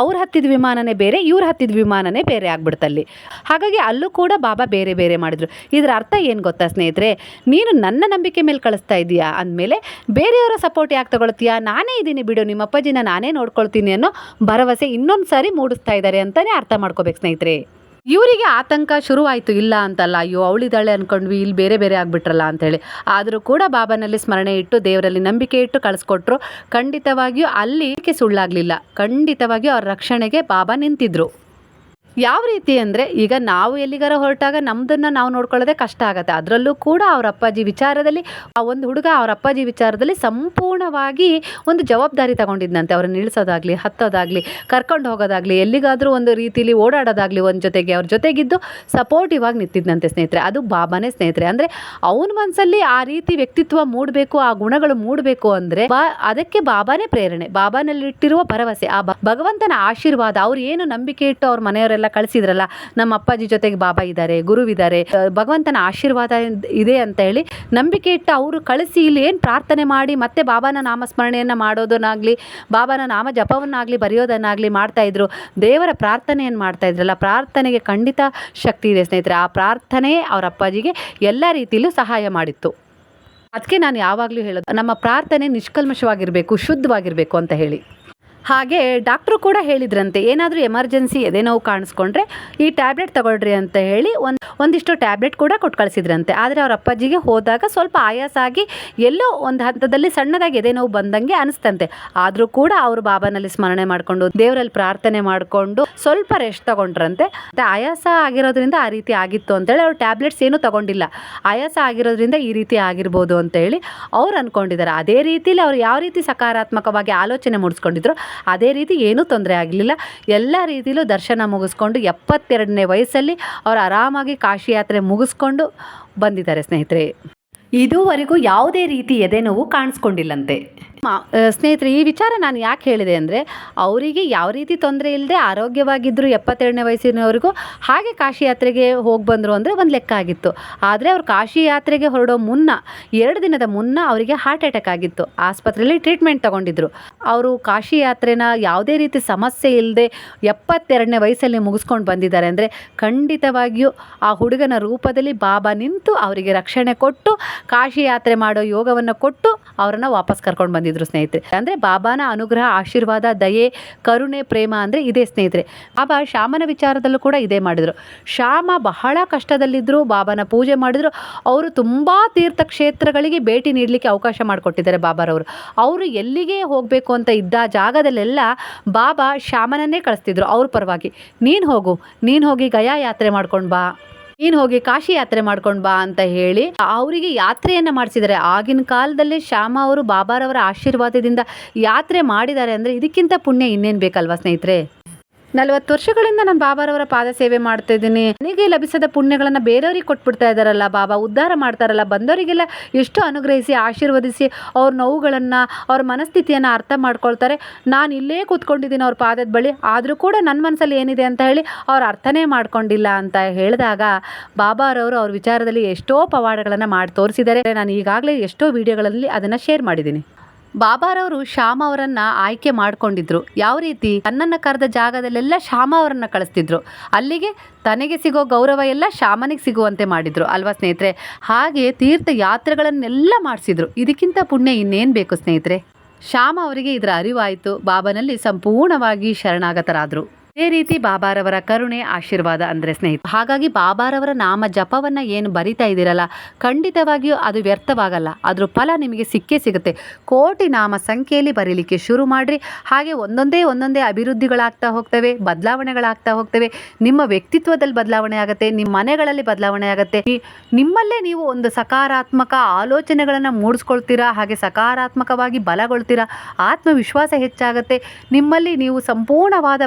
ಅವ್ರು ಹತ್ತಿದ ವಿಮಾನನೇ ಬೇರೆ, ಇವ್ರು ಹತ್ತಿದ ವಿಮಾನನೇ ಬೇರೆ ಆಗ್ಬಿಡ್ತಲ್ಲಿ ಹಾಗಾಗಿ ಅಲ್ಲೂ ಕೂಡ ಬಾಬಾ ಬೇರೆ ಬೇರೆ ಮಾಡಿದ್ರು. ಇದರ ಅರ್ಥ ಏನು ಗೊತ್ತಾ ಸ್ನೇಹಿತರೆ? ನೀನು ನನ್ನ ನಂಬಿಕೆ ಮೇಲೆ ಕಳಿಸ್ತಾ ಇದೀಯಾ? ಅಂದಮೇಲೆ ಬೇರೆಯವರ ಸಪೋರ್ಟ್ ಯಾಕೆ ತಗೊಳ್ತೀಯಾ? ನಾನೇ ಇದ್ದೀನಿ ಬಿಡು, ನಿಮ್ಮ ಅಪ್ಪಾಜಿನ ನಾನೇ ನೋಡ್ಕೊಳ್ತೀನಿ ಅನ್ನೋ ಭರವಸೆ ಇನ್ನೊಂದು ಸಾರಿ ಮೂಡಿಸ್ತಾ ಇದ್ದಾರೆ ಅಂತಲೇ ಅರ್ಥ ಮಾಡ್ಕೋಬೇಕು ಸ್ನೇಹಿತರೆ. ಇವರಿಗೆ ಆತಂಕ ಶುರುವಾಯಿತು, ಇಲ್ಲ ಅಂತಲ್ಲ, ಅಯ್ಯೋ, ಅವಳಿದ್ದಾಳೆ ಅನ್ಕೊಂಡ್ವಿ, ಇಲ್ಲಿ ಬೇರೆ ಬೇರೆ ಆಗಿಬಿಟ್ರಲ್ಲ ಅಂತೇಳಿ. ಆದರೂ ಕೂಡ ಬಾಬಾನಲ್ಲಿ ಸ್ಮರಣೆ ಇಟ್ಟು, ದೇವರಲ್ಲಿ ನಂಬಿಕೆ ಇಟ್ಟು ಕಳಿಸ್ಕೊಟ್ರು. ಖಂಡಿತವಾಗಿಯೂ ಅಲ್ಲಿ ಸುಳ್ಳಾಗಲಿಲ್ಲ? ಖಂಡಿತವಾಗಿಯೂ ಅವ್ರ ರಕ್ಷಣೆಗೆ ಬಾಬಾ ನಿಂತಿದ್ರು. ಯಾವ ರೀತಿ ಅಂದರೆ ಈಗ ನಾವು ಎಲ್ಲಿಗಾರ ಹೊರಟಾಗ ನಮ್ಮದನ್ನು ನಾವು ನೋಡ್ಕೊಳ್ಳೋದೇ ಕಷ್ಟ ಆಗುತ್ತೆ. ಅದರಲ್ಲೂ ಕೂಡ ಅವ್ರ ಅಪ್ಪಾಜಿ ವಿಚಾರದಲ್ಲಿ, ಆ ಒಂದು ಹುಡುಗ ಅವ್ರ ಅಪ್ಪಾಜಿ ವಿಚಾರದಲ್ಲಿ ಸಂಪೂರ್ಣವಾಗಿ ಒಂದು ಜವಾಬ್ದಾರಿ ತಗೊಂಡಿದ್ದಂತೆ ಅವ್ರನ್ನ ಇಳಿಸೋದಾಗಲಿ ಹತ್ತೋದಾಗಲಿ, ಕರ್ಕೊಂಡು ಹೋಗೋದಾಗಲಿ, ಎಲ್ಲಿಗಾದರೂ ಒಂದು ರೀತಿಲಿ ಓಡಾಡೋದಾಗಲಿ ಒಂದು ಜೊತೆಗೆ ಅವ್ರ ಜೊತೆಗಿದ್ದು ಸಪೋರ್ಟಿವ್ ಆಗಿ ನಿಂತಿದ್ದಂತೆ ಸ್ನೇಹಿತರೆ. ಅದು ಬಾಬಾನೇ ಸ್ನೇಹಿತರೆ. ಅಂದರೆ ಅವನ ಮನಸ್ಸಲ್ಲಿ ಆ ರೀತಿ ವ್ಯಕ್ತಿತ್ವ ಮೂಡಬೇಕು, ಆ ಗುಣಗಳು ಮೂಡಬೇಕು ಅಂದರೆ ಅದಕ್ಕೆ ಬಾಬಾನೇ ಪ್ರೇರಣೆ. ಬಾಬಾನಲ್ಲಿಟ್ಟಿರುವ ಭರವಸೆ. ಆ ಭಗವಂತನ ಆಶೀರ್ವಾದ, ಅವ್ರು ಏನು ನಂಬಿಕೆ ಇಟ್ಟು ಅವ್ರ ಮನೆಯವರೆಲ್ಲ ಕಳಿಸಿದ್ರಲ್ಲ, ನಮ್ಮ ಅಪ್ಪಾಜಿ ಜೊತೆಗೆ ಬಾಬಾ ಇದ್ದಾರೆ ಗುರುವಿದ್ದಾರೆ ಭಗವಂತನ ಆಶೀರ್ವಾದ ಇದೆ ಅಂತ ಹೇಳಿ ನಂಬಿಕೆ ಇಟ್ಟು ಅವರು ಕಳಿಸಿ ಇಲ್ಲಿ ಏನು ಪ್ರಾರ್ಥನೆ ಮಾಡಿ ಮತ್ತೆ ಬಾಬಾನ ನಾಮಸ್ಮರಣೆಯನ್ನು ಮಾಡೋದನ್ನಾಗಲಿ, ಬಾಬಾನ ನಾಮ ಜಪವನ್ನಾಗಲಿ, ಬರೆಯೋದನ್ನಾಗಲಿ ಮಾಡ್ತಾಯಿದ್ರು ದೇವರ ಪ್ರಾರ್ಥನೆಯನ್ನು ಮಾಡ್ತಾ ಇದ್ರಲ್ಲ, ಪ್ರಾರ್ಥನೆಗೆ ಖಂಡಿತ ಶಕ್ತಿ ಇದೆ ಸ್ನೇಹಿತರೆ. ಆ ಪ್ರಾರ್ಥನೆ ಅವರ ಅಪ್ಪಾಜಿಗೆ ಎಲ್ಲ ರೀತಿಯಲ್ಲೂ ಸಹಾಯ ಮಾಡಿತ್ತು. ಅದಕ್ಕೆ ನಾನು ಯಾವಾಗಲೂ ಹೇಳೋದು, ನಮ್ಮ ಪ್ರಾರ್ಥನೆ ನಿಷ್ಕಲ್ಮಶವಾಗಿರಬೇಕು, ಶುದ್ಧವಾಗಿರಬೇಕು ಅಂತ ಹೇಳಿ. ಹಾಗೆ ಡಾಕ್ಟ್ರು ಕೂಡ ಹೇಳಿದ್ರಂತೆ, ಏನಾದರೂ ಎಮರ್ಜೆನ್ಸಿ ಎದೆನೋವು ಕಾಣಿಸ್ಕೊಂಡ್ರೆ ಈ ಟ್ಯಾಬ್ಲೆಟ್ ತಗೊಳ್ರಿ ಅಂತ ಹೇಳಿ ಒಂದು, ಒಂದಿಷ್ಟು ಟ್ಯಾಬ್ಲೆಟ್ ಕೂಡ ಕೊಟ್ಟು ಕಳಿಸಿದ್ರಂತೆ. ಆದರೆ ಅವ್ರ ಅಪ್ಪಾಜಿಗೆ ಹೋದಾಗ ಸ್ವಲ್ಪ ಆಯಾಸ ಆಗಿ ಎಲ್ಲೋ ಒಂದು ಹಂತದಲ್ಲಿ ಸಣ್ಣದಾಗಿ ಎದೆನೋವು ಬಂದಂಗೆ ಅನಿಸ್ತಂತೆ. ಆದರೂ ಕೂಡ ಅವರು ಬಾಬಾನಲ್ಲಿ ಸ್ಮರಣೆ ಮಾಡಿಕೊಂಡು, ದೇವರಲ್ಲಿ ಪ್ರಾರ್ಥನೆ ಮಾಡಿಕೊಂಡು ಸ್ವಲ್ಪ ರೆಸ್ಟ್ ತಗೊಂಡ್ರಂತೆ. ಆಯಾಸ ಆಗಿರೋದ್ರಿಂದ ಆ ರೀತಿ ಆಗಿತ್ತು ಅಂತೇಳಿ ಅವ್ರು ಟ್ಯಾಬ್ಲೆಟ್ಸ್ ಏನೂ ತಗೊಂಡಿಲ್ಲ. ಆಯಾಸ ಆಗಿರೋದ್ರಿಂದ ಈ ರೀತಿ ಆಗಿರ್ಬೋದು ಅಂತೇಳಿ ಅವ್ರು ಅಂದ್ಕೊಂಡಿದ್ದಾರೆ ಅದೇ ರೀತಿಯಲ್ಲಿ ಅವ್ರು ಯಾವ ರೀತಿ ಸಕಾರಾತ್ಮಕವಾಗಿ ಆಲೋಚನೆ ಮೂಡಿಸ್ಕೊಂಡಿದ್ರು ಅದೇ ರೀತಿ ಏನೂ ತೊಂದರೆ ಆಗಲಿಲ್ಲ. ಎಲ್ಲ ರೀತಿಯಲ್ಲೂ ದರ್ಶನ ಮುಗಿಸ್ಕೊಂಡು ಎಪ್ಪತ್ತೆರಡನೇ ವಯಸ್ಸಲ್ಲಿ ಅವರು ಆರಾಮಾಗಿ ಕಾಶಿ ಯಾತ್ರೆ ಮುಗಿಸ್ಕೊಂಡು ಬಂದಿದ್ದಾರೆ ಸ್ನೇಹಿತರೆ. ಇದುವರೆಗೂ ಯಾವುದೇ ರೀತಿ ಎದೆ ನೋವು ಕಾಣಿಸ್ಕೊಂಡಿಲ್ಲಂತೆ. ಸ್ನೇಹಿತರೆ, ಈ ವಿಚಾರ ನಾನು ಯಾಕೆ ಹೇಳಿದೆ ಅಂದರೆ, ಅವರಿಗೆ ಯಾವ ರೀತಿ ತೊಂದರೆ ಇಲ್ಲದೆ ಆರೋಗ್ಯವಾಗಿದ್ದರು ಎಪ್ಪತ್ತೆರಡನೇ ವಯಸ್ಸಿನವರೆಗೂ ಹಾಗೆ ಕಾಶಿ ಯಾತ್ರೆಗೆ ಹೋಗಿ ಬಂದರು ಅಂದರೆ ಒಂದು ಲೆಕ್ಕ ಆಗಿತ್ತು. ಆದರೆ ಅವ್ರು ಕಾಶಿ ಯಾತ್ರೆಗೆ ಹೊರಡೋ ಮುನ್ನ, ಎರಡು ದಿನದ ಮುನ್ನ ಅವರಿಗೆ ಹಾರ್ಟ್ ಅಟ್ಯಾಕ್ ಆಗಿತ್ತು. ಆಸ್ಪತ್ರೆಯಲ್ಲಿ ಟ್ರೀಟ್ಮೆಂಟ್ ತಗೊಂಡಿದ್ರು. ಅವರು ಕಾಶಿ ಯಾತ್ರೆನ ಯಾವುದೇ ರೀತಿ ಸಮಸ್ಯೆ ಇಲ್ಲದೆ ಎಪ್ಪತ್ತೆರಡನೇ ವಯಸ್ಸಲ್ಲಿ ಮುಗಿಸ್ಕೊಂಡು ಬಂದಿದ್ದಾರೆ ಅಂದರೆ ಖಂಡಿತವಾಗಿಯೂ ಆ ಹುಡುಗನ ರೂಪದಲ್ಲಿ ಬಾಬಾ ನಿಂತು ಅವರಿಗೆ ರಕ್ಷಣೆ ಕೊಟ್ಟು, ಕಾಶಿ ಯಾತ್ರೆ ಮಾಡೋ ಯೋಗವನ್ನು ಕೊಟ್ಟು ಅವರನ್ನು ವಾಪಸ್ ಕರ್ಕೊಂಡು ಬಂದಿದ್ರು ಸ್ನೇಹಿತರೆ. ಅಂದರೆ ಬಾಬಾನ ಅನುಗ್ರಹ, ಆಶೀರ್ವಾದ, ದಯೆ, ಕರುಣೆ, ಪ್ರೇಮ ಅಂದರೆ ಇದೇ ಸ್ನೇಹಿತರೆ. ಬಾಬಾ ಶ್ಯಾಮನ ವಿಚಾರದಲ್ಲೂ ಕೂಡ ಇದೇ ಮಾಡಿದರು. ಶ್ಯಾಮ ಬಹಳ ಕಷ್ಟದಲ್ಲಿದ್ದರು ಬಾಬಾನ ಪೂಜೆ ಮಾಡಿದ್ರು. ಅವರು ತುಂಬ ತೀರ್ಥಕ್ಷೇತ್ರಗಳಿಗೆ ಭೇಟಿ ನೀಡಲಿಕ್ಕೆ ಅವಕಾಶ ಮಾಡಿಕೊಟ್ಟಿದ್ದಾರೆ ಬಾಬಾರವರು. ಅವರು ಎಲ್ಲಿಗೆ ಹೋಗಬೇಕು ಅಂತ ಇದ್ದ ಜಾಗದಲ್ಲೆಲ್ಲ ಬಾಬಾ ಶ್ಯಾಮನನ್ನೇ ಕಳಿಸ್ತಿದ್ರು. ಅವ್ರ ಪರವಾಗಿ, ನೀನು ಹೋಗು, ನೀನು ಹೋಗಿ ಗಯಾ ಯಾತ್ರೆ ಮಾಡ್ಕೊಂಡು ಬಾ. ನೀನು ಹೋಗಿ ಕಾಶಿ ಯಾತ್ರೆ ಮಾಡ್ಕೊಂಡು ಬಾ ಅಂತ ಹೇಳಿ, ಅವರಿಗೆ ಯಾತ್ರೆಯನ್ನ ಮಾಡಿಸಿದ್ದಾರೆ ಆಗಿನ ಕಾಲದಲ್ಲಿ ಶ್ಯಾಮ ಅವರು ಬಾಬಾರವರ ಆಶೀರ್ವಾದದಿಂದ ಯಾತ್ರೆ ಮಾಡಿದ್ದಾರೆ ಅಂದ್ರೆ ಇದಕ್ಕಿಂತ ಪುಣ್ಯ ಇನ್ನೇನ್ ಬೇಕಲ್ವಾ ಸ್ನೇಹಿತರೆ? ನಲವತ್ತು ವರ್ಷಗಳಿಂದ ನಾನು ಬಾಬಾರವರ ಪಾದ ಸೇವೆ ಮಾಡ್ತಾ ಇದ್ದೀನಿ. ನನಗೆ ಲಭಿಸದ ಪುಣ್ಯಗಳನ್ನು ಬೇರೆಯವ್ರಿಗೆ ಕೊಟ್ಬಿಡ್ತಾ ಇದ್ದಾರಲ್ಲ ಬಾಬಾ, ಉದ್ಧಾರ ಮಾಡ್ತಾರಲ್ಲ, ಬಂದವರಿಗೆಲ್ಲ ಎಷ್ಟು ಅನುಗ್ರಹಿಸಿ, ಆಶೀರ್ವದಿಸಿ ಅವ್ರ ನೋವುಗಳನ್ನು, ಅವ್ರ ಮನಸ್ಥಿತಿಯನ್ನು ಅರ್ಥ ಮಾಡ್ಕೊಳ್ತಾರೆ. ನಾನು ಇಲ್ಲೇ ಕೂತ್ಕೊಂಡಿದ್ದೀನಿ ಅವ್ರ ಪಾದದ ಬಳಿ, ಆದರೂ ಕೂಡ ನನ್ನ ಮನಸ್ಸಲ್ಲಿ ಏನಿದೆ ಅಂತ ಹೇಳಿ ಅವ್ರು ಅರ್ಥನೇ ಮಾಡ್ಕೊಂಡಿಲ್ಲ ಅಂತ ಹೇಳಿದಾಗ ಬಾಬಾರವರು ಅವ್ರ ವಿಚಾರದಲ್ಲಿ ಎಷ್ಟೋ ಪವಾಡಗಳನ್ನು ಮಾಡಿ ತೋರಿಸಿದ್ದಾರೆ. ನಾನು ಈಗಾಗಲೇ ಎಷ್ಟೋ ವಿಡಿಯೋಗಳಲ್ಲಿ ಅದನ್ನು ಶೇರ್ ಮಾಡಿದ್ದೀನಿ. ಬಾಬಾರವರು ಶ್ಯಾಮ ಅವರನ್ನ ಆಯ್ಕೆ ಮಾಡ್ಕೊಂಡಿದ್ರು. ಯಾವ ರೀತಿ? ತನ್ನನ್ನು ಕರೆದ ಜಾಗದಲ್ಲೆಲ್ಲ ಶ್ಯಾಮ ಅವರನ್ನ ಕಳಿಸ್ತಿದ್ರು. ಅಲ್ಲಿಗೆ ತನಗೆ ಸಿಗೋ ಗೌರವ ಎಲ್ಲ ಶ್ಯಾಮನಿಗೆ ಸಿಗುವಂತೆ ಮಾಡಿದ್ರು, ಅಲ್ವಾ ಸ್ನೇಹಿತರೆ? ಹಾಗೆ ತೀರ್ಥ ಯಾತ್ರೆಗಳನ್ನೆಲ್ಲ ಮಾಡಿಸಿದ್ರು. ಇದಕ್ಕಿಂತ ಪುಣ್ಯ ಇನ್ನೇನು ಬೇಕು ಸ್ನೇಹಿತರೆ? ಶ್ಯಾಮ ಅವರಿಗೆ ಇದರ ಅರಿವಾಯಿತು. ಬಾಬನಲ್ಲಿ ಸಂಪೂರ್ಣವಾಗಿ ಶರಣಾಗತರಾದರು. ಇದೇ ರೀತಿ ಬಾಬಾರವರ ಕರುಣೆ, ಆಶೀರ್ವಾದ ಅಂದರೆ ಸ್ನೇಹಿತ. ಹಾಗಾಗಿ ಬಾಬಾರವರ ನಾಮ ಜಪವನ್ನ ಏನು ಬರಿತಾ ಇದ್ದೀರಲ್ಲ, ಖಂಡಿತವಾಗಿಯೂ ಅದು ವ್ಯರ್ಥವಾಗಲ್ಲ. ಅದ್ರ ಫಲ ನಿಮಗೆ ಸಿಕ್ಕೇ ಸಿಗುತ್ತೆ. ಕೋಟಿ ನಾಮ ಸಂಖ್ಯೆಯಲ್ಲಿ ಬರೀಲಿಕ್ಕೆ ಶುರು ಮಾಡಿರಿ. ಹಾಗೆ ಒಂದೊಂದೇ ಒಂದೊಂದೇ ಅಭಿವೃದ್ಧಿಗಳಾಗ್ತಾ ಹೋಗ್ತವೆ, ಬದಲಾವಣೆಗಳಾಗ್ತಾ ಹೋಗ್ತವೆ. ನಿಮ್ಮ ವ್ಯಕ್ತಿತ್ವದಲ್ಲಿ ಬದಲಾವಣೆ ಆಗುತ್ತೆ, ನಿಮ್ಮ ಮನೆಗಳಲ್ಲಿ ಬದಲಾವಣೆ ಆಗುತ್ತೆ. ನಿಮ್ಮಲ್ಲೇ ನೀವು ಒಂದು ಸಕಾರಾತ್ಮಕ ಆಲೋಚನೆಗಳನ್ನು ಮೂಡಿಸ್ಕೊಳ್ತೀರಾ, ಹಾಗೆ ಸಕಾರಾತ್ಮಕವಾಗಿ ಬಲಗೊಳ್ತೀರಾ, ಆತ್ಮವಿಶ್ವಾಸ ಹೆಚ್ಚಾಗುತ್ತೆ. ನಿಮ್ಮಲ್ಲಿ ನೀವು ಸಂಪೂರ್ಣವಾದ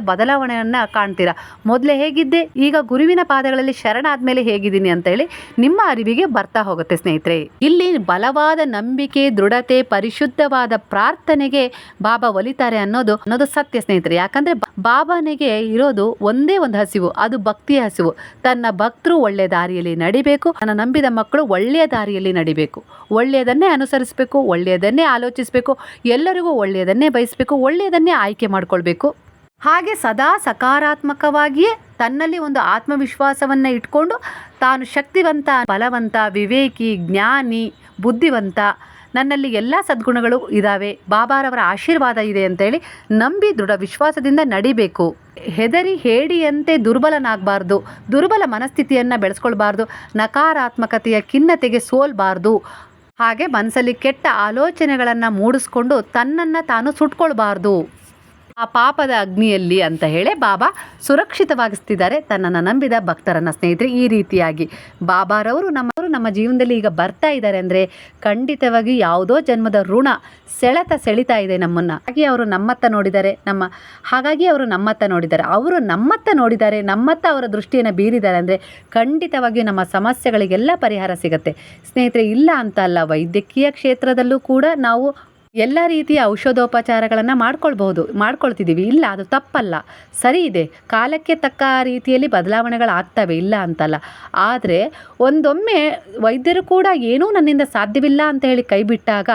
ಬದಲಾವಣೆಯನ್ನು ಕಾಣ್ತೀರಾ? ಮೊದಲೇ ಹೇಗಿದ್ದೆ? ಈಗ ಗುರುವಿನ ಪಾದಗಳಲ್ಲಿ ಶರಣಾದ್ಮೇಲೆ ಹೇಗಿದ್ದೀನಿ ಅಂತ ಹೇಳಿ ನಿಮ್ಮ ಅರಿವಿಗೆ ಬರ್ತಾ ಹೋಗುತ್ತೆ ಸ್ನೇಹಿತರೆ. ಇಲ್ಲಿ ಬಲವಾದ ನಂಬಿಕೆ, ದೃಢತೆ, ಪರಿಶುದ್ಧವಾದ ಪ್ರಾರ್ಥನೆಗೆ ಬಾಬಾ ಒಲಿತಾರೆ ಅನ್ನೋದು ಅನ್ನೋದು ಸತ್ಯ ಸ್ನೇಹಿತರೆ. ಯಾಕಂದ್ರೆ ಬಾಬಾನಿಗೆ ಇರೋದು ಒಂದೇ ಒಂದು ಹಸಿವು, ಅದು ಭಕ್ತಿಯ ಹಸಿವು. ತನ್ನ ಭಕ್ತರು ಒಳ್ಳೆಯ ದಾರಿಯಲ್ಲಿ ನಡಿಬೇಕು, ತನ್ನ ನಂಬಿದ ಮಕ್ಕಳು ಒಳ್ಳೆಯ ದಾರಿಯಲ್ಲಿ ನಡಿಬೇಕು. ಒಳ್ಳೆಯದನ್ನೇ ಅನುಸರಿಸಬೇಕು, ಒಳ್ಳೆಯದನ್ನೇ ಆಲೋಚಿಸಬೇಕು, ಎಲ್ಲರಿಗೂ ಒಳ್ಳೆಯದನ್ನೇ ಬಯಸಬೇಕು, ಒಳ್ಳೆಯದನ್ನೇ ಆಯ್ಕೆ ಮಾಡ್ಕೊಳ್ಬೇಕು. ಹಾಗೆ ಸದಾ ಸಕಾರಾತ್ಮಕವಾಗಿಯೇ ತನ್ನಲ್ಲಿ ಒಂದು ಆತ್ಮವಿಶ್ವಾಸವನ್ನು ಇಟ್ಕೊಂಡು ತಾನು ಶಕ್ತಿವಂತ, ಬಲವಂತ, ವಿವೇಕಿ, ಜ್ಞಾನಿ, ಬುದ್ಧಿವಂತ ನನ್ನಲ್ಲಿ ಎಲ್ಲ ಸದ್ಗುಣಗಳು ಇದ್ದಾವೆ ಬಾಬಾರವರ ಆಶೀರ್ವಾದ ಇದೆ ಅಂತೇಳಿ ನಂಬಿ ದೃಢ ವಿಶ್ವಾಸದಿಂದ ನಡಿಬೇಕು. ಹೆದರಿ ಹೇಡಿಯಂತೆ ದುರ್ಬಲನಾಗಬಾರ್ದು. ದುರ್ಬಲ ಮನಸ್ಥಿತಿಯನ್ನು ಬೆಳೆಸ್ಕೊಳ್ಬಾರ್ದು. ನಕಾರಾತ್ಮಕತೆಯ ಖಿನ್ನತೆಗೆ ಸೋಲ್ಬಾರ್ದು. ಹಾಗೆ ಮನಸ್ಸಲ್ಲಿ ಕೆಟ್ಟ ಆಲೋಚನೆಗಳನ್ನು ಮೂಡಿಸ್ಕೊಂಡು ತನ್ನನ್ನು ತಾನು ಸುಟ್ಕೊಳ್ಬಾರ್ದು. ಆ ಪಾಪದ ಅಗ್ನಿಯಲ್ಲಿ ಅಂತ ಹೇಳಿ ಬಾಬಾ ಸುರಕ್ಷಿತವಾಗಿಸ್ತಿದ್ದಾರೆ. ತನ್ನನ್ನು ನಂಬಿದ ಭಕ್ತರನ್ನ ಸ್ನೇಹಿತರೆ, ಈ ರೀತಿಯಾಗಿ ಬಾಬಾರವರು ನಮ್ಮವರು ನಮ್ಮ ಜೀವನದಲ್ಲಿ ಈಗ ಬರ್ತಾ ಇದ್ದಾರೆ ಅಂದರೆ ಖಂಡಿತವಾಗಿ ಯಾವುದೋ ಜನ್ಮದ ಋಣ ಸೆಳೆತ ಸೆಳಿತಾ ಇದೆ ನಮ್ಮನ್ನು. ಹಾಗೆ ಅವರು ನಮ್ಮತ್ತ ನೋಡಿದ್ದಾರೆ, ನಮ್ಮ ಹಾಗಾಗಿ ಅವರು ನಮ್ಮತ್ತ ನೋಡಿದ್ದಾರೆ. ಅವರು ನಮ್ಮತ್ತ ನೋಡಿದ್ದಾರೆ, ನಮ್ಮತ್ತ ಅವರ ದೃಷ್ಟಿಯನ್ನು ಬೀರಿದ್ದಾರೆ ಅಂದರೆ ಖಂಡಿತವಾಗಿಯೂ ನಮ್ಮ ಸಮಸ್ಯೆಗಳಿಗೆಲ್ಲ ಪರಿಹಾರ ಸಿಗುತ್ತೆ. ಸ್ನೇಹಿತರೆ, ಇಲ್ಲ ಅಂತ ಅಲ್ಲ, ವೈದ್ಯಕೀಯ ಕ್ಷೇತ್ರದಲ್ಲೂ ಕೂಡ ನಾವು ಎಲ್ಲ ರೀತಿಯ ಔಷಧೋಪಚಾರಗಳನ್ನು ಮಾಡ್ಕೊಳ್ಬಹುದು, ಮಾಡ್ಕೊಳ್ತಿದ್ದೀವಿ. ಇಲ್ಲ, ಅದು ತಪ್ಪಲ್ಲ. ಸರಿ ಇದೆ. ಕಾಲಕ್ಕೆ ತಕ್ಕ ರೀತಿಯಲ್ಲಿ ಬದಲಾವಣೆಗಳಾಗ್ತವೆ ಇಲ್ಲ ಅಂತಲ್ಲ. ಆದರೆ ಒಂದೊಮ್ಮೆ ವೈದ್ಯರು ಕೂಡ ಏನೂ ನನ್ನಿಂದ ಸಾಧ್ಯವಿಲ್ಲ ಅಂತ ಹೇಳಿ ಕೈ ಬಿಟ್ಟಾಗ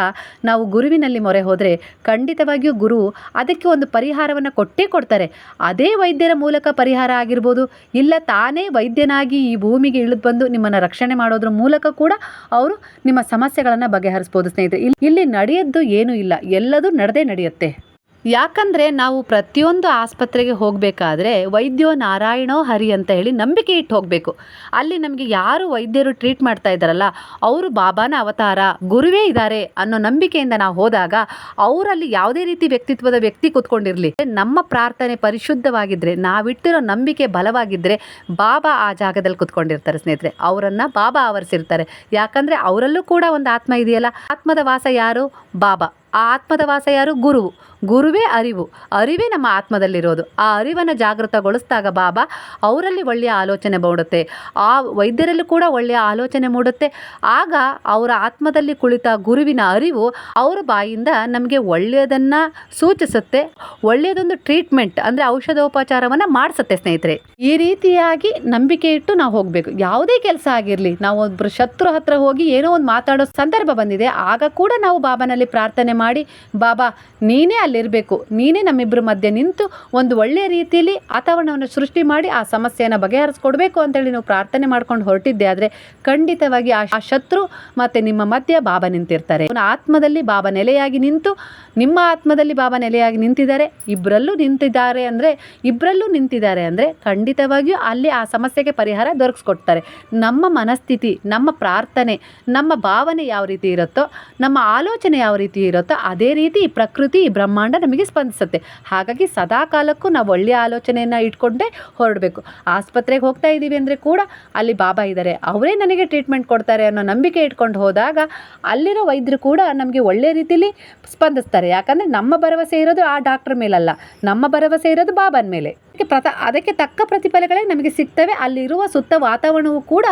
ನಾವು ಗುರುವಿನಲ್ಲಿ ಮೊರೆ ಹೋದರೆ ಖಂಡಿತವಾಗಿಯೂ ಗುರು ಅದಕ್ಕೆ ಒಂದು ಪರಿಹಾರವನ್ನು ಕೊಟ್ಟೇ ಕೊಡ್ತಾರೆ. ಅದೇ ವೈದ್ಯರ ಮೂಲಕ ಪರಿಹಾರ ಆಗಿರ್ಬೋದು, ಇಲ್ಲ ತಾನೇ ವೈದ್ಯನಾಗಿ ಈ ಭೂಮಿಗೆ ಇಳಿದು ಬಂದು ನಿಮ್ಮನ್ನು ರಕ್ಷಣೆ ಮಾಡೋದ್ರ ಮೂಲಕ ಕೂಡ ಅವರು ನಿಮ್ಮ ಸಮಸ್ಯೆಗಳನ್ನು ಬಗೆಹರಿಸ್ಬೋದು ಸ್ನೇಹಿತರೆ. ಇಲ್ಲಿ ಇಲ್ಲಿ ನಡೆಯದ್ದು ಏನೂ ಇಲ್ಲ. ಎಲ್ಲದೂ ನಡೆದೇ ನಡೆಯುತ್ತೆ. ಯಾಕಂದರೆ ನಾವು ಪ್ರತಿಯೊಂದು ಆಸ್ಪತ್ರೆಗೆ ಹೋಗಬೇಕಾದ್ರೆ ವೈದ್ಯೋ ನಾರಾಯಣೋ ಹರಿ ಅಂತ ಹೇಳಿ ನಂಬಿಕೆ ಇಟ್ಟು ಹೋಗಬೇಕು. ಅಲ್ಲಿ ನಮಗೆ ಯಾರು ವೈದ್ಯರು ಟ್ರೀಟ್ ಮಾಡ್ತಾ ಇದ್ದಾರಲ್ಲ, ಅವರು ಬಾಬಾನ ಅವತಾರ, ಗುರುವೇ ಇದ್ದಾರೆ ಅನ್ನೋ ನಂಬಿಕೆಯಿಂದ ನಾವು ಹೋದಾಗ ಅವರಲ್ಲಿ ಯಾವುದೇ ರೀತಿ ವ್ಯಕ್ತಿತ್ವದ ವ್ಯಕ್ತಿ ಕೂತ್ಕೊಂಡಿರಲಿ. ನಮ್ಮ ಪ್ರಾರ್ಥನೆ ಪರಿಶುದ್ಧವಾಗಿದ್ದರೆ ನಾವಿಟ್ಟಿರೋ ನಂಬಿಕೆ ಬಲವಾಗಿದ್ದರೆ ಬಾಬಾ ಆ ಜಾಗದಲ್ಲಿ ಕೂತ್ಕೊಂಡಿರ್ತಾರೆ ಸ್ನೇಹಿತರೆ. ಅವರನ್ನು ಬಾಬಾ ಆವರಿಸಿರ್ತಾರೆ. ಯಾಕಂದರೆ ಅವರಲ್ಲೂ ಕೂಡ ಒಂದು ಆತ್ಮ ಇದೆಯಲ್ಲ. ಆತ್ಮದ ವಾಸ ಯಾರು? ಬಾಬಾ. ಆ ಆತ್ಮದ ವಾಸ ಯಾರು ಗುರುವು. ಗುರುವೇ ಅರಿವು. ಅರಿವೇ ನಮ್ಮ ಆತ್ಮದಲ್ಲಿರೋದು. ಆ ಅರಿವನ್ನು ಜಾಗೃತಗೊಳಿಸಿದಾಗ ಬಾಬಾ, ಅವರಲ್ಲಿ ಒಳ್ಳೆಯ ಆಲೋಚನೆ ಮೂಡುತ್ತೆ. ಆ ವೈದ್ಯರಲ್ಲೂ ಕೂಡ ಒಳ್ಳೆಯ ಆಲೋಚನೆ ಮೂಡುತ್ತೆ. ಆಗ ಅವರ ಆತ್ಮದಲ್ಲಿ ಕುಳಿತ ಗುರುವಿನ ಅರಿವು ಅವರ ಬಾಯಿಂದ ನಮಗೆ ಒಳ್ಳೆಯದನ್ನು ಸೂಚಿಸುತ್ತೆ. ಒಳ್ಳೆಯದೊಂದು ಟ್ರೀಟ್ಮೆಂಟ್ ಅಂದರೆ ಔಷಧೋಪಚಾರವನ್ನು ಮಾಡಿಸುತ್ತೆ ಸ್ನೇಹಿತರೆ. ಈ ರೀತಿಯಾಗಿ ನಂಬಿಕೆ ಇಟ್ಟು ನಾವು ಹೋಗಬೇಕು. ಯಾವುದೇ ಕೆಲಸ ಆಗಿರಲಿ, ನಾವು ಒಬ್ಬರು ಶತ್ರು ಹತ್ರ ಹೋಗಿ ಏನೋ ಒಂದು ಮಾತಾಡೋ ಸಂದರ್ಭ ಬಂದಿದೆ, ಆಗ ಕೂಡ ನಾವು ಬಾಬಾನಲ್ಲಿ ಪ್ರಾರ್ಥನೆ ಮಾಡಿ, ಬಾಬಾ, ನೀನೇ ಅಲ್ಲಿರಬೇಕು. ನೀನೇ ನಮ್ಮಿಬ್ಬರ ಮಧ್ಯೆ ನಿಂತು ಒಂದು ಒಳ್ಳೆಯ ರೀತಿಯಲ್ಲಿ ವಾತಾವರಣವನ್ನು ಸೃಷ್ಟಿ ಮಾಡಿ ಆ ಸಮಸ್ಯೆಯನ್ನು ಬಗೆಹರಿಸ್ಕೊಡ್ಬೇಕು ಅಂತೇಳಿ ನೀವು ಪ್ರಾರ್ಥನೆ ಮಾಡ್ಕೊಂಡು ಹೊರಟಿದ್ದೆ. ಆದರೆ ಖಂಡಿತವಾಗಿ ಆ ಶತ್ರು ಮತ್ತು ನಿಮ್ಮ ಮಧ್ಯೆ ಬಾಬಾ ನಿಂತಿರ್ತಾರೆ. ಅವನ ಆತ್ಮದಲ್ಲಿ ಬಾಬಾ ನೆಲೆಯಾಗಿ ನಿಂತು, ನಿಮ್ಮ ಆತ್ಮದಲ್ಲಿ ಬಾಬಾ ನೆಲೆಯಾಗಿ ನಿಂತಿದ್ದಾರೆ. ಇಬ್ಬರಲ್ಲೂ ನಿಂತಿದ್ದಾರೆ ಅಂದರೆ ಇಬ್ಬರಲ್ಲೂ ನಿಂತಿದ್ದಾರೆ ಅಂದರೆ ಖಂಡಿತವಾಗಿಯೂ ಅಲ್ಲಿ ಆ ಸಮಸ್ಯೆಗೆ ಪರಿಹಾರ ದೊರಕಿಸ್ಕೊಡ್ತಾರೆ. ನಮ್ಮ ಮನಸ್ಥಿತಿ, ನಮ್ಮ ಪ್ರಾರ್ಥನೆ, ನಮ್ಮ ಭಾವನೆ ಯಾವ ರೀತಿ ಇರುತ್ತೋ, ನಮ್ಮ ಆಲೋಚನೆ ಯಾವ ರೀತಿ ಇರುತ್ತೋ ಅದೇ ರೀತಿ ಪ್ರಕೃತಿ ಬ್ರಹ್ಮಾಂಡ ನಮಗೆ ಸ್ಪಂದಿಸುತ್ತೆ. ಹಾಗಾಗಿ ಸದಾ ಕಾಲಕ್ಕೂ ನಾವು ಒಳ್ಳೆಯ ಆಲೋಚನೆಯನ್ನು ಇಟ್ಕೊಂಡೇ ಹೊರಡಬೇಕು. ಆಸ್ಪತ್ರೆಗೆ ಹೋಗ್ತಾ ಇದ್ದೀವಿ ಅಂದರೆ ಕೂಡ ಅಲ್ಲಿ ಬಾಬಾ ಇದ್ದಾರೆ ಅವರೇ ನನಗೆ ಟ್ರೀಟ್ಮೆಂಟ್ ಕೊಡ್ತಾರೆ ಅನ್ನೋ ನಂಬಿಕೆ ಇಟ್ಕೊಂಡು ಹೋದಾಗ ಅಲ್ಲಿರೋ ವೈದ್ಯರು ಕೂಡ ನಮಗೆ ಒಳ್ಳೆ ರೀತಿಯಲ್ಲಿ ಸ್ಪಂದಿಸ್ತಾರೆ. ಯಾಕಂದರೆ ನಮ್ಮ ಭರವಸೆ ಇರೋದು ಆ ಡಾಕ್ಟ್ರ್ ಮೇಲಲ್ಲ. ನಮ್ಮ ಭರವಸೆ ಇರೋದು ಬಾಬನ ಮೇಲೆ. ಅದಕ್ಕೆ ಪ್ರತ, ಅದಕ್ಕೆ ತಕ್ಕ ಪ್ರತಿಫಲಗಳೇ ನಮಗೆ ಸಿಗ್ತವೆ. ಅಲ್ಲಿರುವ ಸುತ್ತ ವಾತಾವರಣವು ಕೂಡ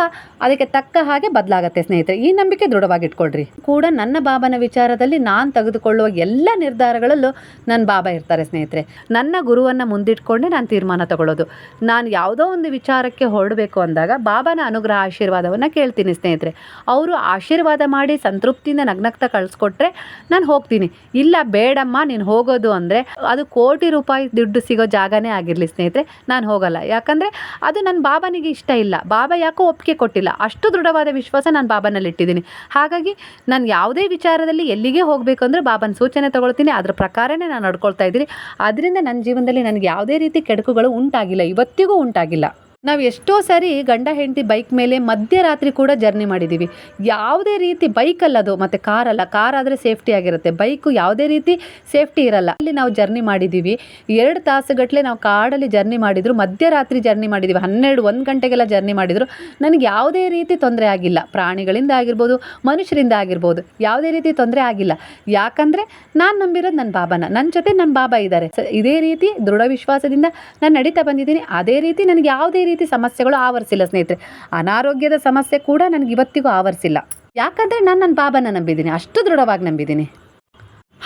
ಅದಕ್ಕೆ ತಕ್ಕ ಹಾಗೆ ಬದಲಾಗತ್ತೆ ಸ್ನೇಹಿತರೆ. ಈ ನಂಬಿಕೆ ದೃಢವಾಗಿಟ್ಕೊಳ್ರಿ. ಕೂಡ ನನ್ನ ಬಾಬನ ವಿಚಾರದಲ್ಲಿ ನಾನು ತೆಗೆದುಕೊಳ್ಳುವ ಎಲ್ಲ ನಿರ್ಧಾರಗಳಲ್ಲೂ ನನ್ನ ಬಾಬಾ ಇರ್ತಾರೆ ಸ್ನೇಹಿತರೆ. ನನ್ನ ಗುರುವನ್ನು ಮುಂದಿಟ್ಕೊಂಡೆ ನಾನು ತೀರ್ಮಾನ ತಗೊಳ್ಳೋದು. ನಾನು ಯಾವುದೋ ಒಂದು ವಿಚಾರಕ್ಕೆ ಹೊರಡಬೇಕು ಅಂದಾಗ ಬಾಬಾನ ಅನುಗ್ರಹ ಆಶೀರ್ವಾದವನ್ನು ಕೇಳ್ತೀನಿ ಸ್ನೇಹಿತರೆ. ಅವರು ಆಶೀರ್ವಾದ ಮಾಡಿ ಸಂತೃಪ್ತಿಯಿಂದ ನಗ್ನಗ್ತ ಕಳಿಸ್ಕೊಟ್ರೆ ನಾನು ಹೋಗ್ತೀನಿ. ಇಲ್ಲ, ಬೇಡಮ್ಮ, ನೀನು ಹೋಗೋದು ಅಂದರೆ ಅದು ಕೋಟಿ ರೂಪಾಯಿ ದುಡ್ಡು ಸಿಗೋ ಜಾಗನೇ ಆಗಿರಲಿ ಸ್ನೇಹಿತರೆ, ನಾನು ಹೋಗಲ್ಲ. ಯಾಕಂದರೆ ಅದು ನನ್ನ ಬಾಬನಿಗೆ ಇಷ್ಟ ಇಲ್ಲ. ಬಾಬಾ ಯಾಕೋ ಒಪ್ಪಿಗೆ ಕೊಟ್ಟಿಲ್ಲ. ಅಷ್ಟು ದೃಢವಾದ ವಿಶ್ವಾಸ ನಾನು ಬಾಬನಲ್ಲಿ ಇಟ್ಟಿದ್ದೀನಿ ಹಾಗಾಗಿ ನಾನು ಯಾವುದೇ ವಿಚಾರದಲ್ಲಿ ಎಲ್ಲಿಗೆ ಹೋಗಬೇಕು ಅಂದರೆ ಬಾಬನ ಸೂಚನೆ ತಗೊಳ್ತೀನಿ. ಅದರ ಪ್ರಕಾರನೇ ನಾನು ನಡ್ಕೊಳ್ತಾ ಇದ್ದೀನಿ. ಅದರಿಂದ ನನ್ನ ಜೀವನದಲ್ಲಿ ನನಗೆ ಯಾವುದೇ ರೀತಿ ಕೆಡಕುಗಳು ಉಂಟಾಗಿಲ್ಲ. ಇವತ್ತಿಗೂ ಉಂಟಾಗಿಲ್ಲ. ನಾವು ಎಷ್ಟೋ ಸರಿ ಗಂಡ ಹೆಂಡತಿ ಬೈಕ್ ಮೇಲೆ ಮಧ್ಯರಾತ್ರಿ ಕೂಡ ಜರ್ನಿ ಮಾಡಿದ್ದೀವಿ ಯಾವುದೇ ರೀತಿ ಬೈಕಲ್ಲದು ಮತ್ತು ಕಾರಲ್ಲ ಕಾರ್ ಆದರೆ ಸೇಫ್ಟಿ ಆಗಿರುತ್ತೆ. ಬೈಕು ಯಾವುದೇ ರೀತಿ ಸೇಫ್ಟಿ ಇರಲ್ಲ. ಅಲ್ಲಿ ನಾವು ಜರ್ನಿ ಮಾಡಿದ್ದೀವಿ ಎರಡು ತಾಸುಗಟ್ಟಲೆ ನಾವು ಕಾಡಲ್ಲಿ ಜರ್ನಿ ಮಾಡಿದ್ರು. ಮಧ್ಯರಾತ್ರಿ ಜರ್ನಿ ಮಾಡಿದ್ದೀವಿ ಹನ್ನೆರಡು, ಒಂದು ಗಂಟೆಗೆಲ್ಲ ಜರ್ನಿ ಮಾಡಿದ್ರು. ನನಗೆ ಯಾವುದೇ ರೀತಿ ತೊಂದರೆ ಆಗಿಲ್ಲ. ಪ್ರಾಣಿಗಳಿಂದ ಆಗಿರ್ಬೋದು, ಮನುಷ್ಯರಿಂದ ಆಗಿರ್ಬೋದು, ಯಾವುದೇ ರೀತಿ ತೊಂದರೆ ಆಗಿಲ್ಲ. ಯಾಕಂದರೆ ನಾನು ನಂಬಿರೋದು ನನ್ನ ಬಾಬಾನ. ನನ್ನ ಜೊತೆ ನನ್ನ ಬಾಬಾ ಇದ್ದಾರೆ. ಇದೇ ರೀತಿ ದೃಢ ವಿಶ್ವಾಸದಿಂದ ನಾನು ನಡೀತಾ ಬಂದಿದ್ದೀನಿ. ಅದೇ ರೀತಿ ನನಗೆ ಯಾವುದೇ ರೀತಿ ಸಮಸ್ಯೆಗಳು ಆವರಿಸಿಲ್ಲ ಸ್ನೇಹಿತರೆ. ಅನಾರೋಗ್ಯದ ಸಮಸ್ಯೆ ಕೂಡ ನನಗೆ ಇವತ್ತಿಗೂ ಆವರಿಸಿಲ್ಲ. ಯಾಕಂದರೆ ನಾನು ನನ್ನ ಬಾಬನ ನಂಬಿದ್ದೀನಿ. ಅಷ್ಟು ದೃಢವಾಗಿ ನಂಬಿದ್ದೀನಿ.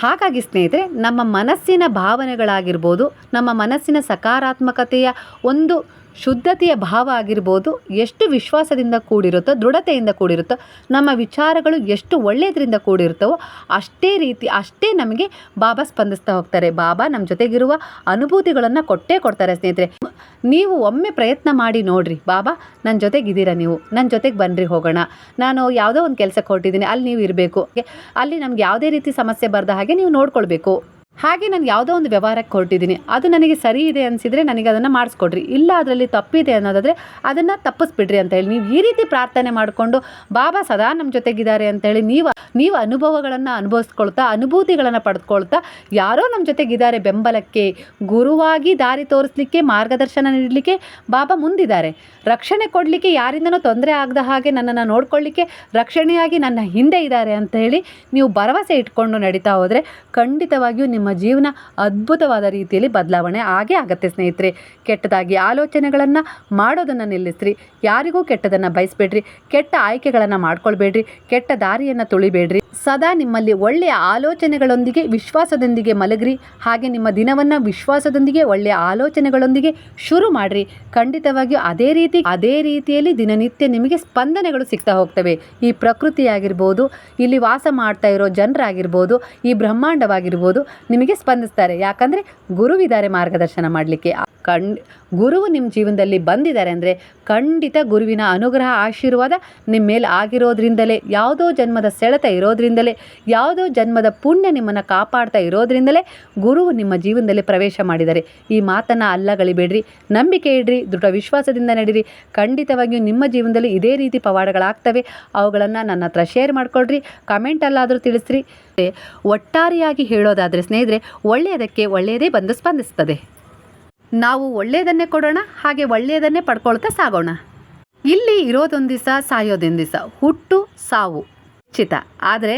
ಹಾಗಾಗಿ ಸ್ನೇಹಿತರೆ, ನಮ್ಮ ಮನಸ್ಸಿನ ಭಾವನೆಗಳಾಗಿರ್ಬೋದು, ನಮ್ಮ ಮನಸ್ಸಿನ ಸಕಾರಾತ್ಮಕತೆಯ ಒಂದು ಶುದ್ಧತೆಯ ಭಾವ ಆಗಿರ್ಬೋದು, ಎಷ್ಟು ವಿಶ್ವಾಸದಿಂದ ಕೂಡಿರುತ್ತೋ, ದೃಢತೆಯಿಂದ ಕೂಡಿರುತ್ತೋ, ನಮ್ಮ ವಿಚಾರಗಳು ಎಷ್ಟು ಒಳ್ಳೆಯದರಿಂದ ಕೂಡಿರುತ್ತವೋ ಅಷ್ಟೇ ರೀತಿ, ಅಷ್ಟೇ ನಮಗೆ ಬಾಬಾ ಸ್ಪಂದಿಸ್ತಾ ಹೋಗ್ತಾರೆ. ಬಾಬಾ ನಮ್ಮ ಜೊತೆಗಿರುವ ಅನುಭೂತಿಗಳನ್ನು ಕೊಟ್ಟೇ ಕೊಡ್ತಾರೆ ಸ್ನೇಹಿತರೆ. ನೀವು ಒಮ್ಮೆ ಪ್ರಯತ್ನ ಮಾಡಿ ನೋಡಿರಿ. ಬಾಬಾ ನನ್ನ ಜೊತೆಗಿದ್ದೀರ ನೀವು? ನನ್ನ ಜೊತೆಗೆ ಬನ್ನಿರಿ ಹೋಗೋಣ. ನಾನು ಯಾವುದೋ ಒಂದು ಕೆಲಸಕ್ಕೆ ಹೊರಟಿದ್ದೀನಿ. ಅಲ್ಲಿ ನೀವು ಇರಬೇಕು. ಅಲ್ಲಿ ನಮ್ಗೆ ಯಾವುದೇ ರೀತಿ ಸಮಸ್ಯೆ ಬರದ ಹಾಗೆ ನೀವು ನೋಡ್ಕೊಳ್ಬೇಕು. ಹಾಗೆ ನಾನು ಯಾವುದೋ ಒಂದು ವ್ಯವಹಾರಕ್ಕೆ ಹೊರಟಿದ್ದೀನಿ. ಅದು ನನಗೆ ಸರಿ ಇದೆ ಅನಿಸಿದರೆ ನನಗೆ ಅದನ್ನು ಮಾಡಿಸ್ಕೊಡ್ರಿ. ಇಲ್ಲ, ಅದರಲ್ಲಿ ತಪ್ಪಿದೆ ಅನ್ನೋದಾದರೆ ಅದನ್ನು ತಪ್ಪಿಸ್ಬಿಡ್ರಿ ಅಂತ ಹೇಳಿ. ನೀವು ಈ ರೀತಿ ಪ್ರಾರ್ಥನೆ ಮಾಡಿಕೊಂಡು, ಬಾಬಾ ಸದಾ ನಮ್ಮ ಜೊತೆಗಿದ್ದಾರೆ ಅಂತೇಳಿ ನೀವು ನೀವು ಅನುಭವಗಳನ್ನು ಅನುಭವಿಸ್ಕೊಳ್ತಾ, ಅನುಭೂತಿಗಳನ್ನು ಪಡೆದುಕೊಳ್ತಾ ಯಾರೋ ನಮ್ಮ ಜೊತೆಗಿದ್ದಾರೆ ಬೆಂಬಲಕ್ಕೆ, ಗುರುವಾಗಿ ದಾರಿ ತೋರಿಸ್ಲಿಕ್ಕೆ, ಮಾರ್ಗದರ್ಶನ ನೀಡಲಿಕ್ಕೆ, ಬಾಬಾ ಮುಂದಿದ್ದಾರೆ. ರಕ್ಷಣೆ ಕೊಡಲಿಕ್ಕೆ ಯಾರಿಂದನೂ ತೊಂದರೆ ಆಗದ ಹಾಗೆ ನನ್ನನ್ನು ನೋಡ್ಕೊಳ್ಳಿಕ್ಕೆ, ರಕ್ಷಣೆಯಾಗಿ ನನ್ನ ಹಿಂದೆ ಇದ್ದಾರೆ ಅಂತ ಹೇಳಿ ನೀವು ಭರವಸೆ ಇಟ್ಕೊಂಡು ನಡೀತಾ ಹೋದರೆ ಖಂಡಿತವಾಗಿಯೂ ನಿಮ್ಮ ಜೀವನ ಅದ್ಭುತವಾದ ರೀತಿಯಲ್ಲಿ ಬದಲಾವಣೆ ಆಗೇ ಆಗುತ್ತೆ ಸ್ನೇಹಿತರೆ. ಕೆಟ್ಟದಾಗಿ ಆಲೋಚನೆಗಳನ್ನು ಮಾಡೋದನ್ನು ನಿಲ್ಲಿಸ್ರಿ. ಯಾರಿಗೂ ಕೆಟ್ಟದನ್ನು ಬಯಸ್ಬೇಡ್ರಿ. ಕೆಟ್ಟ ಆಯ್ಕೆಗಳನ್ನು ಮಾಡ್ಕೊಳ್ಬೇಡ್ರಿ. ಕೆಟ್ಟ ದಾರಿಯನ್ನು ತುಳಿಬೇಡ್ರಿ. ಸದಾ ನಿಮ್ಮಲ್ಲಿ ಒಳ್ಳೆಯ ಆಲೋಚನೆಗಳೊಂದಿಗೆ ವಿಶ್ವಾಸದೊಂದಿಗೆ ಮಲಗ್ರಿ. ಹಾಗೆ ನಿಮ್ಮ ದಿನವನ್ನು ವಿಶ್ವಾಸದೊಂದಿಗೆ, ಒಳ್ಳೆಯ ಆಲೋಚನೆಗಳೊಂದಿಗೆ ಶುರು ಮಾಡಿರಿ. ಖಂಡಿತವಾಗಿಯೂ ಅದೇ ರೀತಿ, ಅದೇ ರೀತಿಯಲ್ಲಿ ದಿನನಿತ್ಯ ನಿಮಗೆ ಸ್ಪಂದನೆಗಳು ಸಿಗ್ತಾ ಹೋಗ್ತವೆ. ಈ ಪ್ರಕೃತಿಯಾಗಿರ್ಬೋದು, ಇಲ್ಲಿ ವಾಸ ಮಾಡ್ತಾ ಇರೋ ಜನರಾಗಿರ್ಬೋದು, ಈ ಬ್ರಹ್ಮಾಂಡವಾಗಿರ್ಬೋದು ನಿಮಗೆ ಸ್ಪಂದಿಸ್ತಾರೆ. ಯಾಕಂದರೆ ಗುರುವಿದಾರೆ ಮಾರ್ಗದರ್ಶನ ಮಾಡಲಿಕ್ಕೆ. ಕಣ್ ಗುರುವು ನಿಮ್ಮ ಜೀವನದಲ್ಲಿ ಬಂದಿದ್ದಾರೆ ಅಂದರೆ ಖಂಡಿತ ಗುರುವಿನ ಅನುಗ್ರಹ, ಆಶೀರ್ವಾದ ನಿಮ್ಮ ಮೇಲೆ ಆಗಿರೋದ್ರಿಂದಲೇ, ಯಾವುದೋ ಜನ್ಮದ ಸೆಳೆತ ಇರೋದ್ರಿಂದಲೇ, ಯಾವುದೋ ಜನ್ಮದ ಪುಣ್ಯ ನಿಮ್ಮನ್ನು ಕಾಪಾಡ್ತಾ ಇರೋದ್ರಿಂದಲೇ ಗುರುವು ನಿಮ್ಮ ಜೀವನದಲ್ಲಿ ಪ್ರವೇಶ ಮಾಡಿದ್ದಾರೆ. ಈ ಮಾತನ್ನು ಅಲ್ಲಗಳಿಬೇಡ್ರಿ, ನಂಬಿಕೆ ಇಡ್ರಿ, ದೃಢ ವಿಶ್ವಾಸದಿಂದ ನಡೀರಿ. ಖಂಡಿತವಾಗಿಯೂ ನಿಮ್ಮ ಜೀವನದಲ್ಲಿ ಇದೇ ರೀತಿ ಪವಾಡಗಳಾಗ್ತವೆ. ಅವುಗಳನ್ನು ನನ್ನ ಹತ್ರ ಶೇರ್ ಮಾಡ್ಕೊಳ್ರಿ ಕಮೆಂಟಲ್ಲಾದರೂ ತಿಳಿಸ್ರಿ. ಒಟ್ಟಾರೆಯಾಗಿ ಹೇಳೋದಾದರೆ ಸ್ನೇಹಿತರೆ, ಒಳ್ಳೆಯದಕ್ಕೆ ಒಳ್ಳೆಯದೇ ಬಂದು ಸ್ಪಂದಿಸ್ತದೆ. ನಾವು ಒಳ್ಳೆಯದನ್ನೇ ಕೊಡೋಣ, ಹಾಗೆ ಒಳ್ಳೆಯದನ್ನೇ ಪಡ್ಕೊಳ್ತಾ ಸಾಗೋಣ. ಇಲ್ಲಿ ಇರೋದೊಂದು ದಿವಸ ಸಾಯೋದೊಂದು ದಿವಸ ಹುಟ್ಟು ಸಾವು. ಚಿತ ಆದರೆ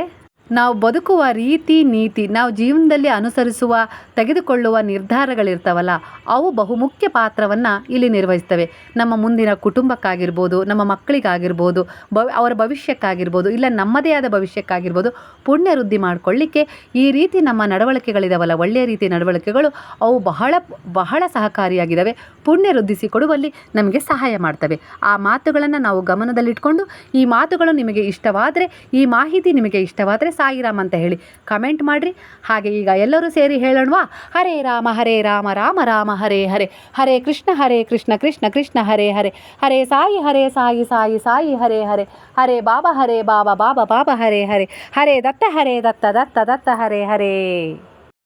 ನಾವು ಬದುಕುವ ರೀತಿ, ನೀತಿ, ನಾವು ಜೀವನದಲ್ಲಿ ಅನುಸರಿಸುವ, ತೆಗೆದುಕೊಳ್ಳುವ ನಿರ್ಧಾರಗಳಿರ್ತಾವಲ್ಲ, ಅವು ಬಹುಮುಖ್ಯ ಪಾತ್ರವನ್ನು ಇಲ್ಲಿ ನಿರ್ವಹಿಸ್ತವೆ. ನಮ್ಮ ಮುಂದಿನ ಕುಟುಂಬಕ್ಕಾಗಿರ್ಬೋದು, ನಮ್ಮ ಮಕ್ಕಳಿಗಾಗಿರ್ಬೋದು, ಭವ್, ಅವರ ಭವಿಷ್ಯಕ್ಕಾಗಿರ್ಬೋದು, ಇಲ್ಲ ನಮ್ಮದೇ ಆದ ಭವಿಷ್ಯಕ್ಕಾಗಿರ್ಬೋದು, ಪುಣ್ಯ ವೃದ್ಧಿ ಮಾಡಿಕೊಳ್ಳಿಕ್ಕೆ ಈ ರೀತಿ ನಮ್ಮ ನಡವಳಿಕೆಗಳಿದಾವಲ್ಲ, ಒಳ್ಳೆಯ ರೀತಿ ನಡವಳಿಕೆಗಳು, ಅವು ಬಹಳ ಬಹಳ ಸಹಕಾರಿಯಾಗಿದ್ದಾವೆ ಪುಣ್ಯ ವೃದ್ಧಿಸಿ ಕೊಡುವಲ್ಲಿ ನಮಗೆ ಸಹಾಯ ಮಾಡ್ತವೆ. ಆ ಮಾತುಗಳನ್ನು ನಾವು ಗಮನದಲ್ಲಿಟ್ಕೊಂಡು, ಈ ಮಾತುಗಳು ನಿಮಗೆ ಇಷ್ಟವಾದರೆ, ಈ ಮಾಹಿತಿ ನಿಮಗೆ ಇಷ್ಟವಾದರೆ ಸಾಯಿರಾಮ್ ಅಂತ ಹೇಳಿ ಕಮೆಂಟ್ ಮಾಡಿರಿ. ಹಾಗೆ ಈಗ ಎಲ್ಲರೂ ಸೇರಿ ಹೇಳೋಣವಾ? ಹರೇ ರಾಮ ಹರೇ ರಾಮ ರಾಮ ರಾಮ, ಹರೇ ಹರೇ. ಹರೇ ಕೃಷ್ಣ ಹರೇ ಕೃಷ್ಣ ಕೃಷ್ಣ ಕೃಷ್ಣ, ಹರೇ ಹರೇ. ಹರೇ ಸಾಯಿ ಹರೇ ಸಾಯಿ ಸಾಯಿ ಸಾಯಿ, ಹರೇ ಹರೇ. ಹರೇ ಬಾಬಾ ಹರೇ ಬಾಬಾ ಬಾಬಾ ಬಾಬಾ, ಹರೇ ಹರೇ. ಹರೇ ದತ್ತ ಹರೇ ದತ್ತ ದತ್ತ ದತ್ತ, ಹರೇ ಹರೇ.